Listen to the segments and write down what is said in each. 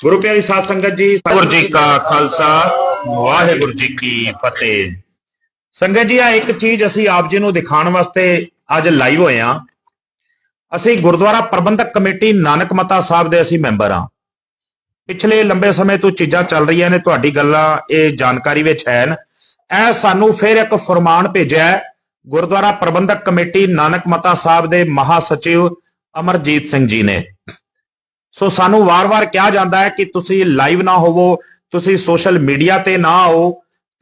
ਗੁਰੂ ਪਿਆਰੀ ਸਾਧ ਸੰਗਤ ਜੀ ਵਾਹਿਗੁਰੂ ਜੀ ਕਾ ਖਾਲਸਾ ਵਾਹਿਗੁਰੂ ਜੀ ਕੀ ਫਤਿਹ। ਸੰਗਤ ਜੀ ਆ ਇੱਕ ਚੀਜ਼ ਅਸੀਂ ਆਪ ਜੀ ਨੂੰ ਦਿਖਾਉਣ ਵਾਸਤੇ ਅੱਜ ਲਾਈਵ ਹੋਏ ਆ ਅਸੀਂ ਗੁਰਦੁਆਰਾ ਪ੍ਰਬੰਧਕ ਕਮੇਟੀ ਨਾਨਕ ਮਤਾ ਸਾਹਿਬ ਦੇ ਅਸੀਂ ਮੈਂਬਰ ਆ ਪਿਛਲੇ ਲੰਬੇ ਸਮੇਂ ਤੋਂ ਚੀਜ਼ਾਂ ਚੱਲ ਰਹੀਆਂ ਨੇ ਤੁਹਾਡੀ ਗੱਲਾਂ ਇਹ ਜਾਣਕਾਰੀ ਵਿੱਚ ਹੈ ਇਹ ਸਾਨੂੰ ਫਿਰ ਇੱਕ ਫਰਮਾਨ ਭੇਜਿਆ ਹੈ ਗੁਰਦੁਆਰਾ ਪ੍ਰਬੰਧਕ ਕਮੇਟੀ ਨਾਨਕ ਮਤਾ ਸਾਹਿਬ ਦੇ ਮਹਾ ਸਚਿਵ ਅਮਰਜੀਤ ਸਿੰਘ ਜੀ ਨੇ। ਸੋ ਸਾਨੂੰ ਵਾਰ-ਵਾਰ ਕਿਹਾ ਜਾਂਦਾ ਹੈ ਕਿ ਤੁਸੀਂ ਲਾਈਵ ਨਾ ਹੋਵੋ, ਤੁਸੀਂ ਸੋਸ਼ਲ ਮੀਡੀਆ ਤੇ ਨਾ ਆਓ।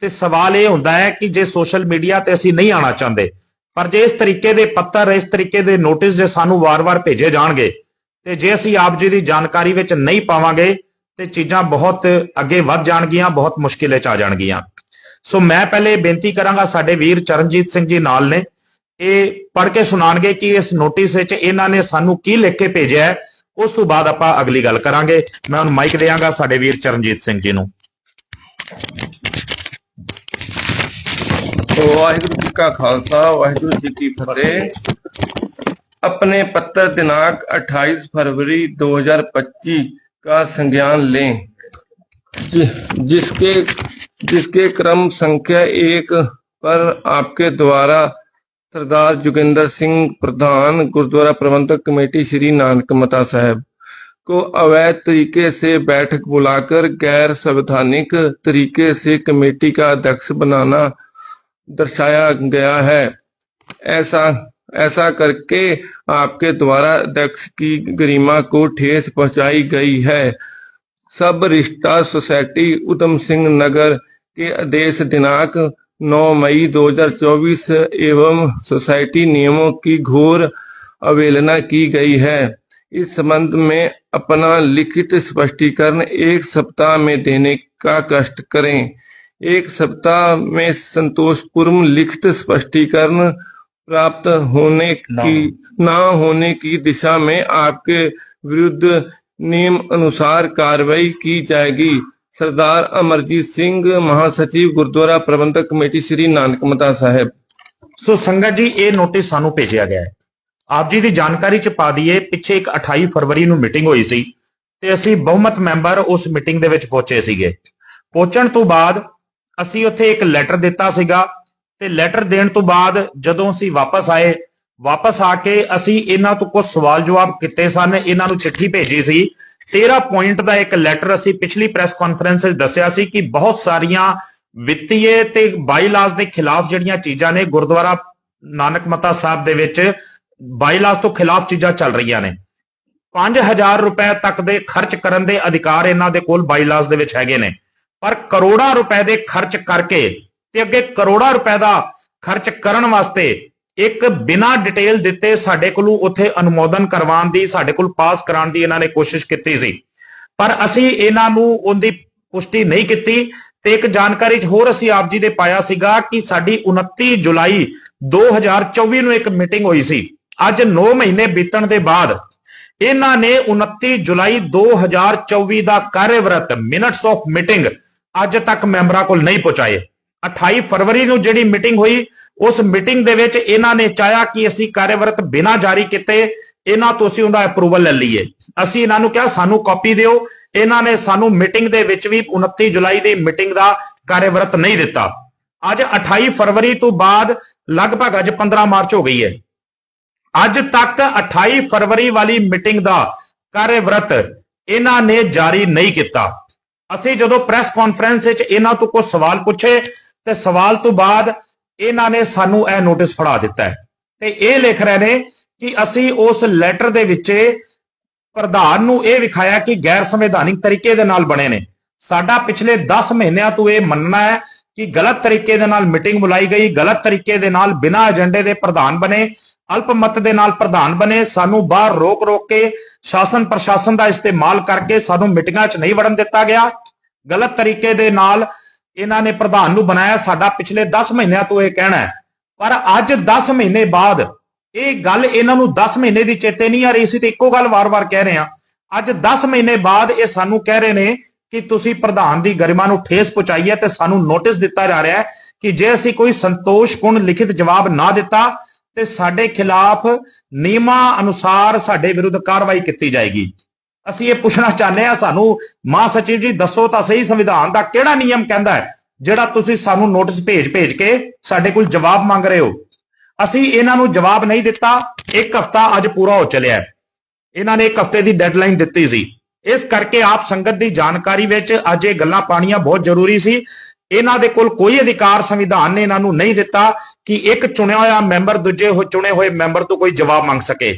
ਤੇ ਸਵਾਲ ਇਹ ਹੁੰਦਾ ਹੈ ਕਿ ਜੇ ਸੋਸ਼ਲ ਮੀਡੀਆ ਤੇ ਅਸੀਂ ਨਹੀਂ ਆਣਾ ਚਾਹੁੰਦੇ, ਪਰ ਜੇ ਇਸ ਤਰੀਕੇ ਦੇ ਪੱਤਰ, ਇਸ ਤਰੀਕੇ ਦੇ ਨੋਟਿਸ ਜੇ ਸਾਨੂੰ ਵਾਰ-ਵਾਰ ਭੇਜੇ ਜਾਣਗੇ, ਤੇ ਜੇ ਅਸੀਂ ਆਪ ਜੀ ਦੀ ਜਾਣਕਾਰੀ ਵਿੱਚ ਨਹੀਂ ਪਾਵਾਂਗੇ, ਤੇ ਚੀਜ਼ਾਂ ਬਹੁਤ ਅੱਗੇ ਵੱਧ ਜਾਣਗੀਆਂ, ਬਹੁਤ ਮੁਸ਼ਕਿਲੇ ਚ ਆ ਜਾਣਗੀਆਂ। ਸੋ ਮੈਂ ਪਹਿਲੇ ਬੇਨਤੀ ਕਰਾਂਗਾ ਸਾਡੇ ਵੀਰ ਚਰਨਜੀਤ ਸਿੰਘ ਜੀ ਨਾਲ ਨੇ। ਇਹ ਪੜ੍ਹ ਕੇ ਸੁਣਾਣਗੇ ਕਿ ਇਸ ਨੋਟਿਸ ਵਿੱਚ ਇਹਨਾਂ ਨੇ ਸਾਨੂੰ ਕੀ ਲਿਖ ਕੇ ਭੇਜਿਆ ਹੈ। उस तो बाद आप अगली गल करा मैं माइक देंगा साढ़े वीर चरणजीत सिंह जी तो वाहगुरु जी का खालसा, वाहगुरु जी की फतेह। अपने पत्र दिनांक 28 फरवरी 2025 का संज्ञान लें। जिसके जिसके क्रम संख्या एक पर आपके द्वारा सरदार जोगिंदर सिंह प्रधान गुरुद्वारा प्रबंधक कमेटी श्री नानक मता साहब को अवैध तरीके से बैठक बुलाकर गैर संवैधानिक तरीके से कमेटी का अध्यक्ष बनाना दर्शाया गया है। ऐसा ऐसा करके आपके द्वारा अध्यक्ष की गरिमा को ठेस पहुंचाई गई है। सब रिश्ता सोसाइटी उधम सिंह नगर के आदेश दिनांक 9 मई 2024 एवं सोसाइटी नियमों की घोर अवहेलना की गई है। इस संबंध में अपना लिखित स्पष्टीकरण एक सप्ताह में देने का कष्ट करें। एक सप्ताह में संतोषपूर्ण लिखित स्पष्टीकरण प्राप्त होने की ना होने की दिशा में आपके विरुद्ध नियम अनुसार कार्रवाई की जाएगी। ਸਰਦਾਰ ਅਮਰਜੀਤ ਸਿੰਘ ਮਹਾਸਚਿਵ ਗੁਰਦੁਆਰਾ ਪ੍ਰਬੰਧਕ ਕਮੇਟੀ ਸ੍ਰੀ ਨਾਨਕ ਮਤਾ ਸਾਹਿਬ। ਸੋ ਸੰਗਤ ਜੀ, ਇਹ ਨੋਟਿਸ ਸਾਨੂੰ ਭੇਜਿਆ ਗਿਆ ਹੈ। ਆਪ ਜੀ ਦੀ ਜਾਣਕਾਰੀ ਚ ਪਾ ਦਈਏ, ਪਿੱਛੇ ਇੱਕ 28 ਫਰਵਰੀ ਨੂੰ ਮੀਟਿੰਗ ਹੋਈ ਸੀ ਤੇ ਅਸੀਂ ਬਹੁਮਤ ਮੈਂਬਰ ਉਸ ਮੀਟਿੰਗ ਦੇ ਵਿੱਚ ਪਹੁੰਚੇ ਸੀਗੇ। ਪਹੁੰਚਣ ਤੋਂ ਬਾਅਦ ਅਸੀਂ ਉੱਥੇ ਇੱਕ ਲੈਟਰ ਦਿੱਤਾ ਸੀਗਾ ਤੇ ਲੈਟਰ ਦੇਣ ਤੋਂ ਬਾਅਦ ਜਦੋਂ ਅਸੀਂ ਵਾਪਸ ਆਏ, ਵਾਪਸ ਆ ਕੇ ਅਸੀਂ ਇਹਨਾਂ ਤੋਂ ਕੁਝ ਸਵਾਲ ਜਵਾਬ ਕੀਤੇ ਸਨ, ਇਹਨਾਂ ਨੂੰ ਚਿੱਠੀ ਭੇਜੀ ਸੀ 13 ਪੁਆਇੰਟ ਦਾ ਇੱਕ ਲੈਟਰ ਅਸੀਂ ਪਿਛਲੀ ਪ੍ਰੈਸ ਕਾਨਫਰੰਸ ਵਿੱਚ ਦੱਸਿਆ ਸੀ ਕਿ ਬਹੁਤ ਸਾਰੀਆਂ ਵਿੱਤੀਏ ਤੇ ਬਾਈਲਾਜ਼ ਦੇ ਖਿਲਾਫ ਜਿਹੜੀਆਂ ਚੀਜ਼ਾਂ ਨੇ, ਗੁਰਦੁਆਰਾ ਨਾਨਕ ਮਤਾ ਸਾਹਿਬ ਦੇ ਵਿੱਚ ਬਾਈਲਾਜ਼ ਤੋਂ ਖਿਲਾਫ ਚੀਜ਼ਾਂ ਚੱਲ ਰਹੀਆਂ ਨੇ। 5000 ਰੁਪਏ ਤੱਕ ਦੇ ਖਰਚ ਕਰਨ ਦੇ ਅਧਿਕਾਰ ਇਹਨਾਂ ਦੇ ਕੋਲ ਬਾਈਲਾਜ਼ ਦੇ ਵਿੱਚ ਹੈਗੇ ਨੇ। ਪਰ ਕਰੋੜਾਂ ਰੁਪਏ ਦੇ ਖਰਚ ਕਰਕੇ ਤੇ ਅੱਗੇ ਕਰੋੜਾਂ ਰੁਪਏ ਦਾ ਖਰਚ ਕਰਨ ਵਾਸਤੇ ਇੱਕ ਬਿਨਾ ਡਿਟੇਲ ਦਿੱਤੇ ਸਾਡੇ ਕੋਲੋਂ ਉੱਥੇ ਅਨੁਮੋਦਨ ਕਰਵਾਉਣ ਦੀ, ਸਾਡੇ ਕੋਲ ਪਾਸ ਕਰਾਉਣ ਦੀ ਇਹਨਾਂ ਨੇ ਕੋਸ਼ਿਸ਼ ਕੀਤੀ ਸੀ। ਪਰ ਅਸੀਂ ਇਹਨਾਂ ਨੂੰ ਉਹਦੀ ਪੁਸ਼ਟੀ ਨਹੀਂ ਕੀਤੀ ਤੇ ਇੱਕ ਜਾਣਕਾਰੀ 'ਚ ਹੋਰ ਅਸੀਂ ਆਪ ਜੀ ਦੇ ਪਾਇਆ ਸੀਗਾ ਕਿ ਸਾਡੀ 29 ਜੁਲਾਈ 2024 ਨੂੰ ਇੱਕ ਮੀਟਿੰਗ ਹੋਈ ਸੀ। ਅੱਜ 9 ਮਹੀਨੇ ਬੀਤਣ ਦੇ ਬਾਅਦ ਇਹਨਾਂ ਨੇ 29 ਜੁਲਾਈ 2024 ਦਾ ਕਾਰਜਵਰਤ ਮਿੰਟਸ ਆਫ ਮੀਟਿੰਗ ਅੱਜ ਤੱਕ ਮੈਂਬਰਾਂ ਕੋਲ ਨਹੀਂ ਪਹੁੰਚਾਏ। 28 ਫਰਵਰੀ ਨੂੰ ਜਿਹੜੀ ਮੀਟਿੰਗ ਹੋਈ ਉਸ ਮੀਟਿੰਗ ਦੇ ਵਿੱਚ ਇਹਨਾਂ ਨੇ ਚਾਹਿਆ ਕਿ ਅਸੀਂ ਕਾਰਜਵਰਤ ਬਿਨਾਂ ਜਾਰੀ ਕੀਤੇ, ਇਹਨਾਂ ਤੋਂ ਅਸੀਂ ਉਹਦਾ ਅਪਰੂਵਲ ਲੈ ਲਈਏ। ਅਸੀਂ ਇਹਨਾਂ ਨੂੰ ਕਿਹਾ, ਸਾਨੂੰ ਕਾਪੀ ਦਿਓ। ਇਹਨਾਂ ਨੇ ਸਾਨੂੰ ਮੀਟਿੰਗ ਦੇ ਵਿੱਚ ਵੀ 29 ਜੁਲਾਈ ਦੀ ਮੀਟਿੰਗ ਦਾ ਕਾਰਜਵਰਤ ਨਹੀਂ ਦਿੱਤਾ। ਅੱਜ 28 ਫਰਵਰੀ ਤੋਂ ਬਾਅਦ ਲਗਭਗ ਅੱਜ 15 ਮਾਰਚ ਹੋ ਗਈ ਹੈ। ਅੱਜ ਤੱਕ 28 ਫਰਵਰੀ ਵਾਲੀ ਮੀਟਿੰਗ ਦਾ ਕਾਰਜਵਰਤ ਇਹਨਾਂ ਨੇ ਜਾਰੀ ਨਹੀਂ ਕੀਤਾ। ਅਸੀਂ ਜਦੋਂ ਪ੍ਰੈਸ ਕਾਨਫਰੰਸ ਵਿੱਚ ਇਹਨਾਂ ਤੋਂ ਕੁਝ ਸਵਾਲ ਪੁੱਛੇ, ਤੇ ਸਵਾਲ ਤੋਂ ਬਾਅਦ ਇਹਨਾਂ ਨੇ ਸਾਨੂੰ ਇਹ ਨੋਟਿਸ ਫੜਾ ਦਿੱਤਾ ਹੈ। ਤੇ ਇਹ ਲਿਖ ਰਹੇ ਨੇ ਕਿ ਅਸੀਂ ਉਸ ਲੈਟਰ ਦੇ ਵਿੱਚ ਪ੍ਰਧਾਨ ਨੂੰ ਇਹ ਵਿਖਾਇਆ ਕਿ ਗੈਰ ਸੰਵਿਧਾਨਿਕ ਤਰੀਕੇ ਦੇ ਨਾਲ ਬਣੇ ਨੇ। ਸਾਡਾ ਪਿਛਲੇ 10 ਮਹੀਨਿਆਂ ਤੋਂ ਇਹ ਮੰਨਣਾ ਹੈ ਕਿ ਗਲਤ ਤਰੀਕੇ ਦੇ ਨਾਲ ਮੀਟਿੰਗ ਬੁਲਾਈ ਗਈ, ਗਲਤ ਤਰੀਕੇ ਦੇ ਨਾਲ ਬਿਨਾਂ ਏਜੰਡੇ ਦੇ ਪ੍ਰਧਾਨ ਬਣੇ ਅਲਪਮਤ ਦੇ ਨਾਲ ਪ੍ਰਧਾਨ ਬਣੇ, ਸਾਨੂੰ ਬਾਹਰ ਰੋਕ ਰੋਕ ਕੇ ਸ਼ਾਸਨ ਪ੍ਰਸ਼ਾਸਨ ਦਾ ਇਸਤੇਮਾਲ ਕਰਕੇ ਸਾਨੂੰ ਮੀਟਿੰਗਾਂ 'ਚ ਨਹੀਂ ਵੜਨ ਦਿੱਤਾ ਗਿਆ। ਗਲਤ ਤਰੀਕੇ ਦੇ ਨਾਲ ਇਹਨਾਂ ਨੇ ਪ੍ਰਧਾਨ ਨੂੰ ਬਣਾਇਆ ਸਾਡਾ ਪਿਛਲੇ 10 ਮਹੀਨਿਆਂ ਤੋਂ ਇਹ ਕਹਿਣਾ ਹੈ। ਪਰ ਅੱਜ 10 ਮਹੀਨੇ ਬਾਅਦ ਇਹ ਗੱਲ ਇਹਨਾਂ ਨੂੰ 10 ਮਹੀਨੇ ਦੀ ਚੇਤੇ ਨਹੀਂ ਆ ਰਹੀ ਸੀ ਤੇ ਇੱਕੋ ਗੱਲ ਵਾਰ-ਵਾਰ ਕਹਿ ਰਹੇ ਆ ਅੱਜ 10 ਮਹੀਨੇ ਬਾਅਦ ਇਹ ਸਾਨੂੰ ਕਹਿ ਰਹੇ ਨੇ ਕਿ ਤੁਸੀਂ ਪ੍ਰਧਾਨ ਦੀ ਗਰਿਮਾ ਨੂੰ ਠੇਸ ਪਹੁੰਚਾਈ ਹੈ ਤੇ ਸਾਨੂੰ ਨੋਟਿਸ ਦਿੱਤਾ ਜਾ ਰਿਹਾ ਹੈ ਕਿ ਜੇ ਅਸੀਂ ਕੋਈ ਸੰਤੋਸ਼ਪੂਰਨ ਲਿਖਿਤ ਜਵਾਬ ਨਾ ਦਿੱਤਾ ਤੇ ਸਾਡੇ ਖਿਲਾਫ ਨਿਯਮਾਂ ਅਨੁਸਾਰ ਸਾਡੇ ਵਿਰੁੱਧ ਕਾਰਵਾਈ ਕੀਤੀ ਜਾਏਗੀ। ਅਸੀਂ ਇਹ ਪੁੱਛਣਾ ਚਾਹੁੰਦੇ ਆ ਸਾਨੂੰ, ਮਾਂ ਸਚਿਵ ਜੀ, ਦੱਸੋ ਤਾਂ ਸਹੀ ਸੰਵਿਧਾਨ ਦਾ ਕਿਹੜਾ ਨਿਯਮ ਕਹਿੰਦਾ ਹੈ, ਜਿਹੜਾ ਤੁਸੀਂ ਸਾਨੂੰ ਨੋਟਿਸ ਭੇਜ ਭੇਜ ਕੇ ਸਾਡੇ ਕੋਲ ਜਵਾਬ ਮੰਗ ਰਹੇ ਹੋ। ਅਸੀਂ ਇਹਨਾਂ ਨੂੰ ਜਵਾਬ ਨਹੀਂ ਦਿੱਤਾ, ਇੱਕ ਹਫਤਾ ਅੱਜ ਪੂਰਾ ਹੋ ਚੱਲਿਆ ਇਹਨਾਂ ਨੇ ਇੱਕ ਹਫ਼ਤੇ ਦੀ ਡੈਡਲਾਈਨ ਦਿੱਤੀ ਸੀ। ਇਸ ਕਰਕੇ ਆਪ ਸੰਗਤ ਦੀ ਜਾਣਕਾਰੀ ਵਿੱਚ ਅੱਜ ਇਹ ਗੱਲਾਂ ਪਾਣੀਆਂ ਬਹੁਤ ਜ਼ਰੂਰੀ ਸੀ। ਇਹਨਾਂ ਦੇ ਕੋਲ ਕੋਈ ਅਧਿਕਾਰ ਸੰਵਿਧਾਨ ਨੇ ਇਹਨਾਂ ਨੂੰ ਨਹੀਂ ਦਿੱਤਾ ਕਿ ਇੱਕ ਚੁਣਿਆ ਹੋਇਆ ਮੈਂਬਰ ਦੂਜੇ ਹੋ, ਚੁਣੇ ਹੋਏ ਮੈਂਬਰ ਤੋਂ ਕੋਈ ਜਵਾਬ ਮੰਗ ਸਕੇ।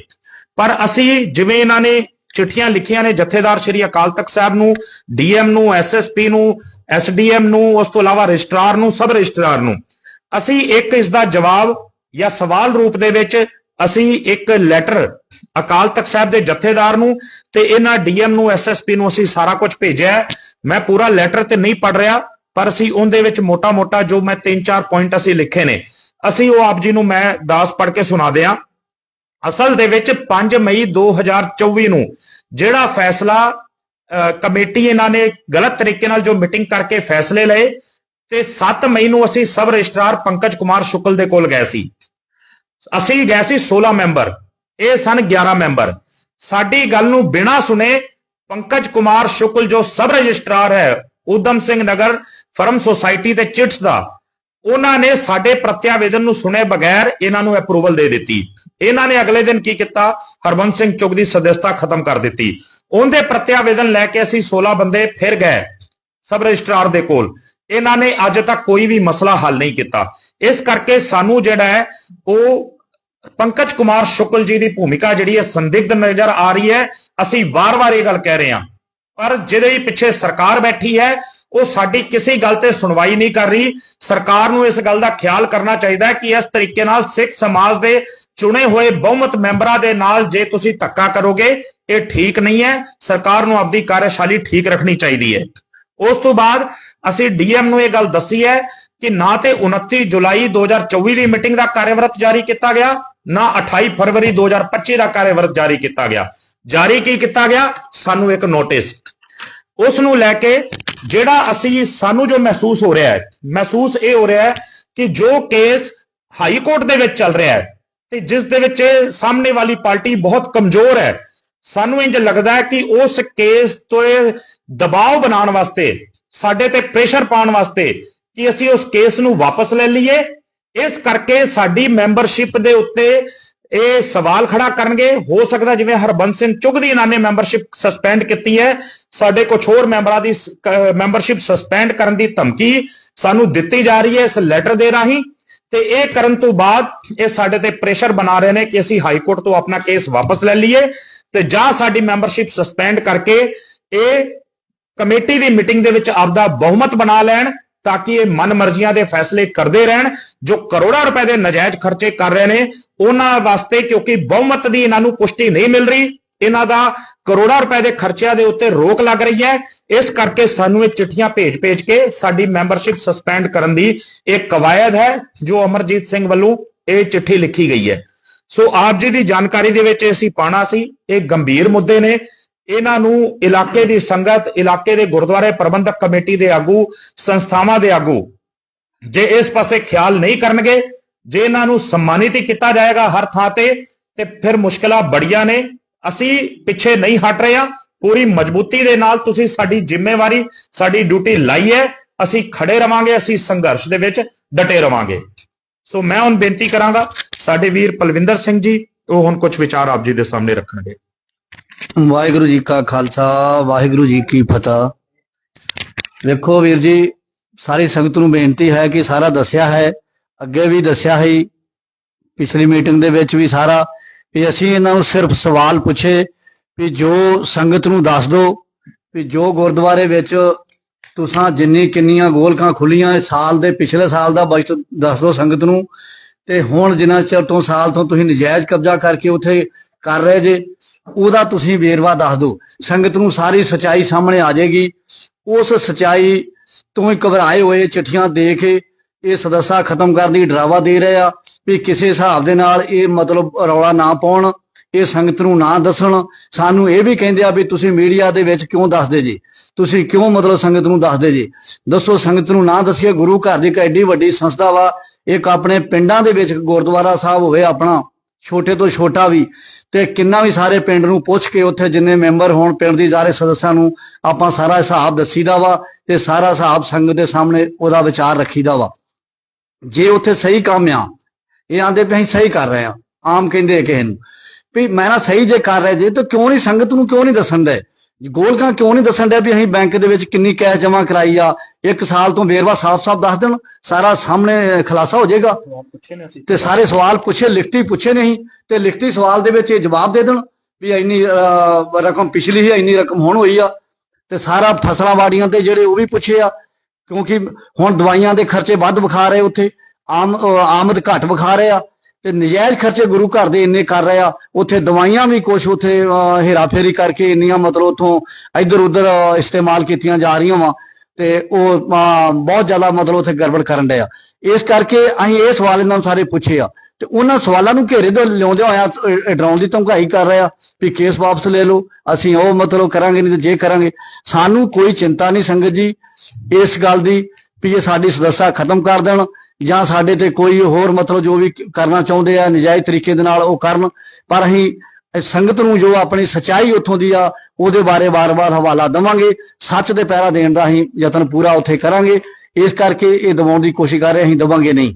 ਪਰ ਅਸੀਂ ਜਿਵੇਂ ਇਹਨਾਂ ਨੇ ਚਿੱਠੀਆਂ ਲਿਖੀਆਂ ਨੇ ਜਥੇਦਾਰ ਸ਼੍ਰੀ ਅਕਾਲ ਤਖਤ ਸਾਹਿਬ ਨੂੰ, ਡੀਐਮ ਨੂੰ, ਐਸਐਸਪੀ ਨੂੰ, ਐਸਡੀਐਮ ਨੂੰ, ਉਸ ਤੋਂ ਇਲਾਵਾ ਰਜਿਸਟਰਾਰ ਨੂੰ, ਸਬ ਰਜਿਸਟਰਾਰ ਨੂੰ। ਅਸੀਂ ਇੱਕ ਇਸ ਦਾ ਜਵਾਬ ਜਾਂ ਸਵਾਲ ਰੂਪ ਦੇ ਵਿੱਚ ਅਸੀਂ ਇੱਕ ਲੈਟਰ ਅਕਾਲ ਤਖਤ ਸਾਹਿਬ ਦੇ ਜਥੇਦਾਰ ਨੂੰ ਤੇ ਇਹਨਾਂ ਡੀਐਮ ਨੂੰ, ਐਸਐਸਪੀ ਨੂੰ ਅਸੀਂ ਸਾਰਾ ਕੁਝ ਭੇਜਿਆ ਮੈਂ ਪੂਰਾ ਲੈਟਰ ਤੇ ਨਹੀਂ ਪੜ ਰਿਹਾ, ਪਰ ਅਸੀਂ ਉਹਦੇ ਵਿੱਚ ਮੋਟਾ-ਮੋਟਾ ਜੋ ਮੈਂ 3-4 ਪੁਆਇੰਟ ਅਸੀਂ ਲਿਖੇ ਨੇ, ਅਸੀਂ ਉਹ ਆਪ ਜੀ ਨੂੰ ਮੈਂ ਦਾਸ ਪੜ ਕੇ ਸੁਣਾ ਦਿਆਂ। ਅਸਲ ਦੇ ਵਿੱਚ 5 ਮਈ 2024 ਨੂੰ ਜਿਹੜਾ ਫੈਸਲਾ ਅਹ, ਕਮੇਟੀ ਇਹਨਾਂ ਨੇ ਗਲਤ ਤਰੀਕੇ ਨਾਲ ਜੋ ਮੀਟਿੰਗ ਕਰਕੇ ਫੈਸਲੇ ਲਏ ਤੇ 7 ਮਈ ਨੂੰ ਅਸੀਂ ਸਬ ਰਜਿਸਟਰਾਰ ਪੰਕਜ ਕੁਮਾਰ ਸ਼ੁਕਲ ਦੇ ਕੋਲ ਗਏ ਸੀ। ਅਸੀਂ ਗਏ ਸੀ 16 ਮੈਂਬਰ ਇਹ ਸਨ 11 ਮੈਂਬਰ। ਸਾਡੀ ਗੱਲ ਨੂੰ ਬਿਨਾਂ ਸੁਨੇ ਪੰਕਜ ਕੁਮਾਰ ਸ਼ੁਕਲ ਜੋ ਸਬ ਰਜਿਸਟਰਾਰ ਹੈ ਉਦਮ ਸਿੰਘ ਨਗਰ ਫਰਮ ਸੋਸਾਇਟੀ ਤੇ ਚਿਟਸ ਦਾ ਉਹਨਾਂ ਨੇ ਸਾਡੇ ਪ੍ਰਤਿਆਵੇਦਨ ਨੂੰ ਸੁਣੇ ਬਗੈਰ ਇਹਨਾਂ ਨੂੰ ਅਪਰੂਵਲ ਦੇ ਦਿੱਤੀ। ਇਹਨਾਂ ਨੇ ਅਗਲੇ ਦਿਨ ਕੀ ਕੀਤਾ? ਹਰਬੰਸ ਸਿੰਘ ਚੁਗ ਦੀ ਸਦਸਤਾ ਖਤਮ ਕਰ ਦਿੱਤੀ। ਉਹਦੇ ਪ੍ਰਤਿਆਵੇਦਨ ਲੈ ਕੇ ਅਸੀਂ 16 ਬੰਦੇ ਫਿਰ ਗਏ, ਸਬ ਰਜਿਸਟਰਾਰ ਦੇ ਕੋਲ। ਇਹਨਾਂ ਨੇ ਅੱਜ ਤੱਕ ਕੋਈ ਵੀ ਮਸਲਾ ਹੱਲ ਨਹੀਂ ਕੀਤਾ। ਇਸ ਕਰਕੇ ਸਾਨੂੰ ਜਿਹੜਾ ਹੈ, ਉਹ ਪੰਕਜ ਕੁਮਾਰ ਸ਼ੁਕਲ ਜੀ ਦੀ ਭੂਮਿਕਾ ਜਿਹੜੀ ਹੈ, ਸੰਦਿਗਧ ਨਜ਼ਰ ਆ ਰਹੀ ਹੈ। ਅਸੀਂ ਵਾਰ-ਵਾਰ ਇਹ ਗੱਲ ਕਹਿ ਰਹੇ ਹਾਂ। ਪਰ ਜਿਹਦੇ ਪਿੱਛੇ ਸਰਕਾਰ ਬੈਠੀ ਹੈ ਉਹ ਸਾਡੀ ਕਿਸੇ ਗੱਲ ਤੇ ਸੁਣਵਾਈ ਨਹੀਂ ਕਰ ਰਹੀ। ਸਰਕਾਰ ਨੂੰ ਇਸ ਗੱਲ ਦਾ ਖਿਆਲ ਕਰਨਾ ਚਾਹੀਦਾ ਹੈ ਕਿ ਇਸ ਤਰੀਕੇ ਨਾਲ ਸਿੱਖ ਸਮਾਜ ਦੇ ਚੁਣੇ ਹੋਏ ਬਹੁਮਤ ਮੈਂਬਰਾਂ ਦੇ ਨਾਲ ਜੇ ਤੁਸੀਂ ਧੱਕਾ ਕਰੋਗੇ, ਇਹ ਠੀਕ ਨਹੀਂ ਹੈ। ਸਰਕਾਰ ਨੂੰ ਆਪਦੀ ਕਾਰਜਸ਼ਾਲੀ ਠੀਕ ਰੱਖਣੀ ਚਾਹੀਦੀ ਹੈ। ਉਸ ਤੋਂ ਬਾਅਦ ਅਸੀਂ ਡੀਐਮ ਨੂੰ ਇਹ ਗੱਲ ਦੱਸੀ ਹੈ ਕਿ ਨਾ ਤੇ 29 ਜੁਲਾਈ 2024 ਦੀ ਮੀਟਿੰਗ ਦਾ ਕਾਰਜਵਰਤ ਜਾਰੀ ਕੀਤਾ ਗਿਆ, ਨਾ 28 ਫਰਵਰੀ 2025 ਦਾ ਕਾਰਜਵਰਤ ਜਾਰੀ ਕੀਤਾ ਗਿਆ। ਜਾਰੀ ਕੀ ਕੀਤਾ ਗਿਆ? ਸਾਨੂੰ ਇੱਕ ਨੋਟਿਸ ਉਸ ਨੂੰ ਲੈ ਕੇ ਜਿਹੜਾ ਅਸੀਂ, ਸਾਨੂੰ ਜੋ ਮਹਿਸੂਸ ਹੋ ਰਿਹਾ ਹੈ, ਮਹਿਸੂਸ ਇਹ ਹੋ ਰਿਹਾ ਹੈ ਕਿ ਜੋ ਕੇਸ ਹਾਈ ਕੋਰਟ ਦੇ ਵਿੱਚ ਚੱਲ ਰਿਹਾ ਹੈ ਤੇ ਜਿਸ ਦੇ ਵਿੱਚ ਸਾਹਮਣੇ ਵਾਲੀ ਪਾਰਟੀ ਬਹੁਤ ਕਮਜ਼ੋਰ ਹੈ, ਸਾਨੂੰ ਇੰਜ ਲੱਗਦਾ ਹੈ ਕਿ ਉਸ ਕੇਸ ਤੋਂ ਦਬਾਅ ਬਣਾਉਣ ਵਾਸਤੇ, ਸਾਡੇ ਤੇ ਪ੍ਰੈਸ਼ਰ ਪਾਉਣ ਵਾਸਤੇ ਕਿ ਅਸੀਂ ਉਸ ਕੇਸ ਨੂੰ ਵਾਪਸ ਲੈ ਲਈਏ। ਇਸ ਕਰਕੇ ਸਾਡੀ ਮੈਂਬਰਸ਼ਿਪ ਦੇ ਉੱਤੇ ਇਹ ਸਵਾਲ ਖੜਾ ਕਰਨਗੇ। ਹੋ ਸਕਦਾ ਜਿਵੇਂ ਹਰਬੰਸ ਸਿੰਘ ਚੁੱਗ ਦੀ ਇਹਨਾਂ ਨੇ ਮੈਂਬਰਸ਼ਿਪ ਸਸਪੈਂਡ ਕੀਤੀ ਹੈ। ਸਾਡੇ ਕੁਝ ਹੋਰ ਮੈਂਬਰਾਂ ਦੀ ਮੈਂਬਰਸ਼ਿਪ ਸਸਪੈਂਡ ਕਰਨ ਦੀ ਧਮਕੀ ਸਾਨੂੰ ਦਿੱਤੀ ਜਾ ਰਹੀ ਹੈ ਇਸ ਲੈਟਰ ਦੇ ਰਾਹੀਂ। ਤੇ ਇਹ ਕਰਨ ਤੋਂ ਬਾਅਦ ਇਹ ਸਾਡੇ ਤੇ ਪ੍ਰੈਸ਼ਰ ਬਣਾ ਰਹੇ ਨੇ ਕਿ ਅਸੀਂ ਹਾਈ ਕੋਰਟ ਤੋਂ ਆਪਣਾ ਕੇਸ ਵਾਪਸ ਲੈ ਲਈਏ ਤੇ ਜਾਂ ਸਾਡੀ ਮੈਂਬਰਸ਼ਿਪ ਸਸਪੈਂਡ ਕਰਕੇ ਇਹ ਕਮੇਟੀ ਦੀ ਮੀਟਿੰਗ ਦੇ ਵਿੱਚ ਆਪਦਾ ਬਹੁਮਤ ਬਣਾ ਲੈਣ। ਤਾਂ ਕਿ ਇਹ ਮਨਮਰਜ਼ੀਆਂ ਦੇ ਫੈਸਲੇ ਕਰਦੇ ਰਹਿਣ, ਜੋ ਕਰੋੜਾਂ ਰੁਪਏ ਦੇ ਨਜਾਇਜ਼ ਖਰਚੇ ਕਰ ਰਹੇ ਨੇ, ਉਹਨਾਂ ਵਾਸਤੇ ਕਿਉਂਕਿ ਬਹੁਮਤ ਦੀ ਇਹਨਾਂ ਨੂੰ ਪੁਸ਼ਟੀ ਨਹੀਂ ਮਿਲ ਰਹੀ, ਇਹਨਾਂ ਦਾ ਕਰੋੜਾਂ ਰੁਪਏ ਦੇ ਖਰਚਿਆਂ ਦੇ ਉੱਤੇ ਰੋਕ ਲੱਗ ਰਹੀ ਹੈ। ਇਸ ਕਰਕੇ ਸਾਨੂੰ ਇਹ ਚਿੱਠੀਆਂ ਭੇਜ-ਭੇਜ ਕੇ ਸਾਡੀ ਮੈਂਬਰਸ਼ਿਪ ਸਸਪੈਂਡ ਕਰਨ ਦੀ ਇਹ ਕਵਾਇਦ ਹੈ, ਜੋ ਅਮਰਜੀਤ ਸਿੰਘ ਵੱਲੋਂ ਇਹ ਚਿੱਠੀ ਲਿਖੀ ਗਈ ਹੈ। ਸੋ ਆਪ ਜੀ ਦੀ ਜਾਣਕਾਰੀ ਦੇ ਵਿੱਚ ਅਸੀਂ ਪਾਣਾ ਸੀ, ਇਹ ਗੰਭੀਰ ਮੁੱਦੇ ਨੇ। ਇਹਨਾਂ ਨੂੰ ਇਲਾਕੇ ਦੀ ਸੰਗਤ, ਇਲਾਕੇ ਦੇ ਗੁਰਦੁਆਰੇ ਪ੍ਰਬੰਧਕ ਕਮੇਟੀ ਦੇ ਆਗੂ, ਸੰਸਥਾਵਾਂ ਦੇ ਆਗੂ ਜੇ ਇਸ ਪਾਸੇ ਖਿਆਲ ਨਹੀਂ ਕਰਨਗੇ, ਜੇ ਇਹਨਾਂ ਨੂੰ ਸਨਮਾਨਿਤ ਹੀ ਕੀਤਾ ਜਾਏਗਾ ਹਰ ਥਾਂ ਤੇ ਤੇ ਫਿਰ ਮੁਸ਼ਕਲਾਂ ਬੜੀਆਂ ਨੇ। ਅਸੀਂ ਪਿੱਛੇ ਨਹੀਂ ਹਟ ਰਹੇ ਹਾਂ। ਪੂਰੀ ਮਜ਼ਬੂਤੀ ਦੇ ਨਾਲ ਤੁਸੀਂ ਸਾਡੀ ਜ਼ਿੰਮੇਵਾਰੀ, ਸਾਡੀ ਡਿਊਟੀ ਲਾਈ ਹੈ। ਅਸੀਂ ਖੜੇ ਰਵਾਂਗੇ, ਅਸੀਂ ਸੰਘਰਸ਼ ਦੇ ਵਿੱਚ ਡਟੇ ਰਵਾਂਗੇ। ਸੋ ਮੈਂ ਹੁਣ ਬੇਨਤੀ ਕਰਾਂਗਾ, ਸਾਡੇ ਵੀਰ ਪਲਵਿੰਦਰ ਸਿੰਘ ਜੀ, ਉਹ ਹੁਣ ਕੁਝ ਵਿਚਾਰ ਆਪ ਜੀ ਦੇ ਸਾਹਮਣੇ ਰੱਖਣਗੇ। ਵਾਹਿਗੁਰੂ ਜੀ ਕਾ ਖਾਲਸਾ, ਵਾਹਿਗੁਰੂ ਜੀ ਕੀ ਫਤਿਹ। ਵੇਖੋ ਵੀਰ ਜੀ, ਸਾਰੀ ਸੰਗਤ ਨੂੰ ਬੇਨਤੀ ਹੈ ਕਿ ਸਾਰਾ ਦੱਸਿਆ ਹੈ, ਅੱਗੇ ਵੀ ਦੱਸਿਆ ਹੈ, ਪਿਛਲੀ ਮੀਟਿੰਗ ਦੇ ਵਿੱਚ ਵੀ ਸਾਰਾ, ਵੀ ਅਸੀਂ ਇਹਨਾਂ ਨੂੰ ਸਿਰਫ ਸਵਾਲ ਪੁੱਛੇ, ਵੀ ਜੋ ਸੰਗਤ ਨੂੰ ਦੱਸ ਦਿਓ ਵੀ ਜੋ ਗੁਰਦੁਆਰੇ ਵਿੱਚ ਤੁਸੀਂ ਜਿੰਨੀ ਕਿੰਨੀਆਂ ਗੋਲਕਾਂ ਖੁੱਲੀਆਂ ਇਸ ਸਾਲ ਦੇ, ਪਿਛਲੇ ਸਾਲ ਦਾ ਬਜਟ ਦੱਸ ਦਿਓ ਸੰਗਤ ਨੂੰ, ਤੇ ਹੁਣ ਜਿੰਨਾ ਚਿਰ ਤੋਂ ਸਾਲ ਤੋਂ ਤੁਸੀਂ ਨਜਾਇਜ਼ ਕਬਜ਼ਾ ਕਰਕੇ ਉੱਥੇ ਕਰ ਰਹੇ ਜੇ ਉਹਦਾ ਤੁਸੀਂ ਵੇਰਵਾ ਦੱਸ ਦਿਓ। ਸੰਗਤ ਨੂੰ ਸਾਰੀ ਸਚਾਈ ਸਾਹਮਣੇ ਆ ਜਾਏਗੀ। ਉਸ ਸਚਾਈ ਤੋਂ ਹੀ ਘਬਰਾਏ ਹੋਏ ਚਿੱਠੀਆਂ ਦੇ ਕੇ ਇਹ ਸਦਸਾ ਖਤਮ ਕਰਨ ਦੀ ਡਰਾਵਾ ਦੇ ਰਹੇ ਆ ਵੀ ਕਿਸੇ ਹਿਸਾਬ ਦੇ ਨਾਲ ਇਹ ਮਤਲਬ ਰੌਲਾ ਨਾ ਪਾਉਣ, ਇਹ ਸੰਗਤ ਨੂੰ ਨਾ ਦੱਸਣ। ਸਾਨੂੰ ਇਹ ਵੀ ਕਹਿੰਦੇ ਆ ਵੀ ਤੁਸੀਂ ਮੀਡੀਆ ਦੇ ਵਿੱਚ ਕਿਉਂ ਦੱਸਦੇ ਜੀ? ਤੁਸੀਂ ਕਿਉਂ ਮਤਲਬ ਸੰਗਤ ਨੂੰ ਦੱਸਦੇ ਜੀ? ਦੱਸੋ ਸੰਗਤ ਨੂੰ ਨਾ ਦੱਸੀਏ, ਗੁਰੂ ਘਰ ਦੀ ਇੱਕ ਐਡੀ ਵੱਡੀ ਸੰਸਥਾ ਵਾ। ਇੱਕ ਆਪਣੇ ਪਿੰਡਾਂ ਦੇ ਵਿੱਚ ਗੁਰਦੁਆਰਾ ਸਾਹਿਬ ਹੋਵੇ ਆਪਣਾ। ਛੋਟੇ ਤੋਂ ਛੋਟਾ ਵੀ, ਤੇ ਕਿੰਨਾ ਵੀ ਸਾਰੇ ਪਿੰਡ ਨੂੰ ਪੁੱਛ ਕੇ ਉੱਥੇ ਜਿੰਨੇ ਮੈਂਬਰ ਹੋਣ, ਪਿੰਡ ਦੀ ਸਾਰੇ ਸਦੱਸਾਂ ਨੂੰ ਆਪਾਂ ਸਾਰਾ ਹਿਸਾਬ ਦੱਸੀਦਾ ਵਾ ਤੇ ਸਾਰਾ ਹਿਸਾਬ ਸੰਗਤ ਦੇ ਸਾਹਮਣੇ ਉਹਦਾ ਵਿਚਾਰ ਰੱਖੀਦਾ ਵਾ। ਜੇ ਉੱਥੇ ਸਹੀ ਕੰਮ ਆ, ਇਹ ਆਂਦੇ ਵੀ ਅਸੀਂ ਸਹੀ ਕਰ ਰਹੇ ਆ ਆਮ ਕਹਿੰਦੇ ਕਿਸੇ ਨੂੰ। ਵੀ ਮੈਂ ਨਾ ਸਹੀ ਜੇ ਕਰ ਰਿਹਾ ਜੇ, ਤਾਂ ਕਿਉਂ ਨਹੀਂ ਸੰਗਤ ਨੂੰ ਕਿਉਂ ਨਹੀਂ ਦੱਸਣ ਦੇ? ਗੋਲਕਾਂ ਕਿਉਂ ਨਹੀਂ ਦੱਸਣ ਦੇ ਵੀ ਅਸੀਂ ਬੈਂਕ ਦੇ ਵਿੱਚ ਕਿੰਨੀ ਕੈਸ਼ ਜਮ੍ਹਾਂ ਕਰਾਈ ਆ? ਇੱਕ ਸਾਲ ਤੋਂ ਵੇਰਵਾ ਸਾਫ਼-ਸਾਫ਼ ਦੱਸ ਦੇਣ, ਸਾਰਾ ਸਾਹਮਣੇ ਖੁਲਾਸਾ ਹੋ ਜਾਏਗਾ। ਤੇ ਸਾਰੇ ਸਵਾਲ ਪੁੱਛੇ, ਲਿਖਤੀ ਪੁੱਛੇ ਨਹੀਂ, ਤੇ ਲਿਖਤੀ ਸਵਾਲ ਦੇ ਵਿੱਚ ਇਹ ਜਵਾਬ ਦੇ ਦੇਣ ਵੀ ਇੰਨੀ ਰਕਮ ਪਿਛਲੀ ਹੀ ਇੰਨੀ ਰਕਮ ਹੁਣ ਹੋਈ ਆ। ਤੇ ਸਾਰਾ ਫਸਲਾਂ ਵਾੜੀਆਂ ਤੇ ਜਿਹੜੇ ਉਹ ਵੀ ਪੁੱਛੇ ਆ, ਕਿਉਂਕਿ ਹੁਣ ਦਵਾਈਆਂ ਦੇ ਖਰਚੇ ਵੱਧ ਵਿਖਾ ਰਹੇ ਉੱਥੇ, ਆਮ ਆਮਦ ਘੱਟ ਵਿਖਾ ਰਹੇ ਆ। ਤੇ ਨਜਾਇਜ਼ ਖਰਚੇ ਗੁਰੂ ਘਰ ਦੇ ਇੰਨੇ ਕਰ ਰਹੇ ਆ ਉੱਥੇ ਦਵਾਈਆਂ ਵੀ ਕੁਝ ਉੱਥੇ ਅਹ, ਹੇਰਾਫੇਰੀ ਕਰਕੇ ਇੰਨੀਆਂ ਮਤਲਬ ਉਥੋਂ ਇੱਧਰ ਉੱਧਰ ਇਸਤੇਮਾਲ ਕੀਤੀਆਂ ਜਾ ਰਹੀਆਂ ਵਾ ਤੇ ਉਹ ਬਹੁਤ ਜ਼ਿਆਦਾ ਮਤਲਬ ਉੱਥੇ ਗੜਬੜ ਕਰਨ ਡਿਆ ਇਸ ਕਰਕੇ ਅਸੀਂ ਇਹ ਸਵਾਲ ਇਹਨਾਂ ਨੂੰ ਸਾਰੇ ਪੁੱਛੇ ਆ ਤੇ ਉਹਨਾਂ ਸਵਾਲਾਂ ਨੂੰ ਘੇਰੇ ਦੇ ਲਿਆਉਂਦੇ ਹੋਇਆ ਡਰਾਉਣ ਦੀ ਧਮਕਾਈ ਕਰ ਰਿਹਾ ਵੀ ਕੇਸ ਵਾਪਸ ਲੈ ਲਓ ਅਸੀਂ ਉਹ ਮਤਲਬ ਕਰਾਂਗੇ ਨਹੀਂ ਤੇ ਜੇ ਕਰਾਂਗੇ। ਸਾਨੂੰ ਕੋਈ ਚਿੰਤਾ ਨਹੀਂ ਸੰਗਤ ਜੀ ਇਸ ਗੱਲ ਦੀ ਵੀ ਇਹ ਸਾਡੀ ਸਦੱਸਾ ਖਤਮ ਕਰ ਦੇਣ। ਜਾਂ ਸਾਡੇ ਤੇ ਕੋਈ ਹੋਰ ਮਤਲਬ ਜੋ ਵੀ ਕਰਨਾ ਚਾਹੁੰਦੇ ਆ, ਨਜਾਇਜ਼ ਤਰੀਕੇ ਦੇ ਨਾਲ ਉਹ ਕਰਨ, ਪਰ ਅਸੀਂ ਸੰਗਤ ਨੂੰ ਜੋ ਆਪਣੀ ਸਚਾਈ ਉੱਥੋਂ ਦੀ ਆ, ਉਹਦੇ ਬਾਰੇ ਵਾਰ-ਵਾਰ ਹਵਾਲਾ ਦੇਵਾਂਗੇ, ਸੱਚ ਦੇ ਪਹਿਰਾ ਦੇਣ ਦਾ ਅਸੀਂ ਯਤਨ ਪੂਰਾ ਉੱਥੇ ਕਰਾਂਗੇ, ਇਸ ਕਰਕੇ ਇਹ ਦਬਾਉਣ ਦੀ ਕੋਸ਼ਿਸ਼ ਕਰ ਰਹੇ ਅਸੀਂ ਦਵਾਂਗੇ ਨਹੀਂ।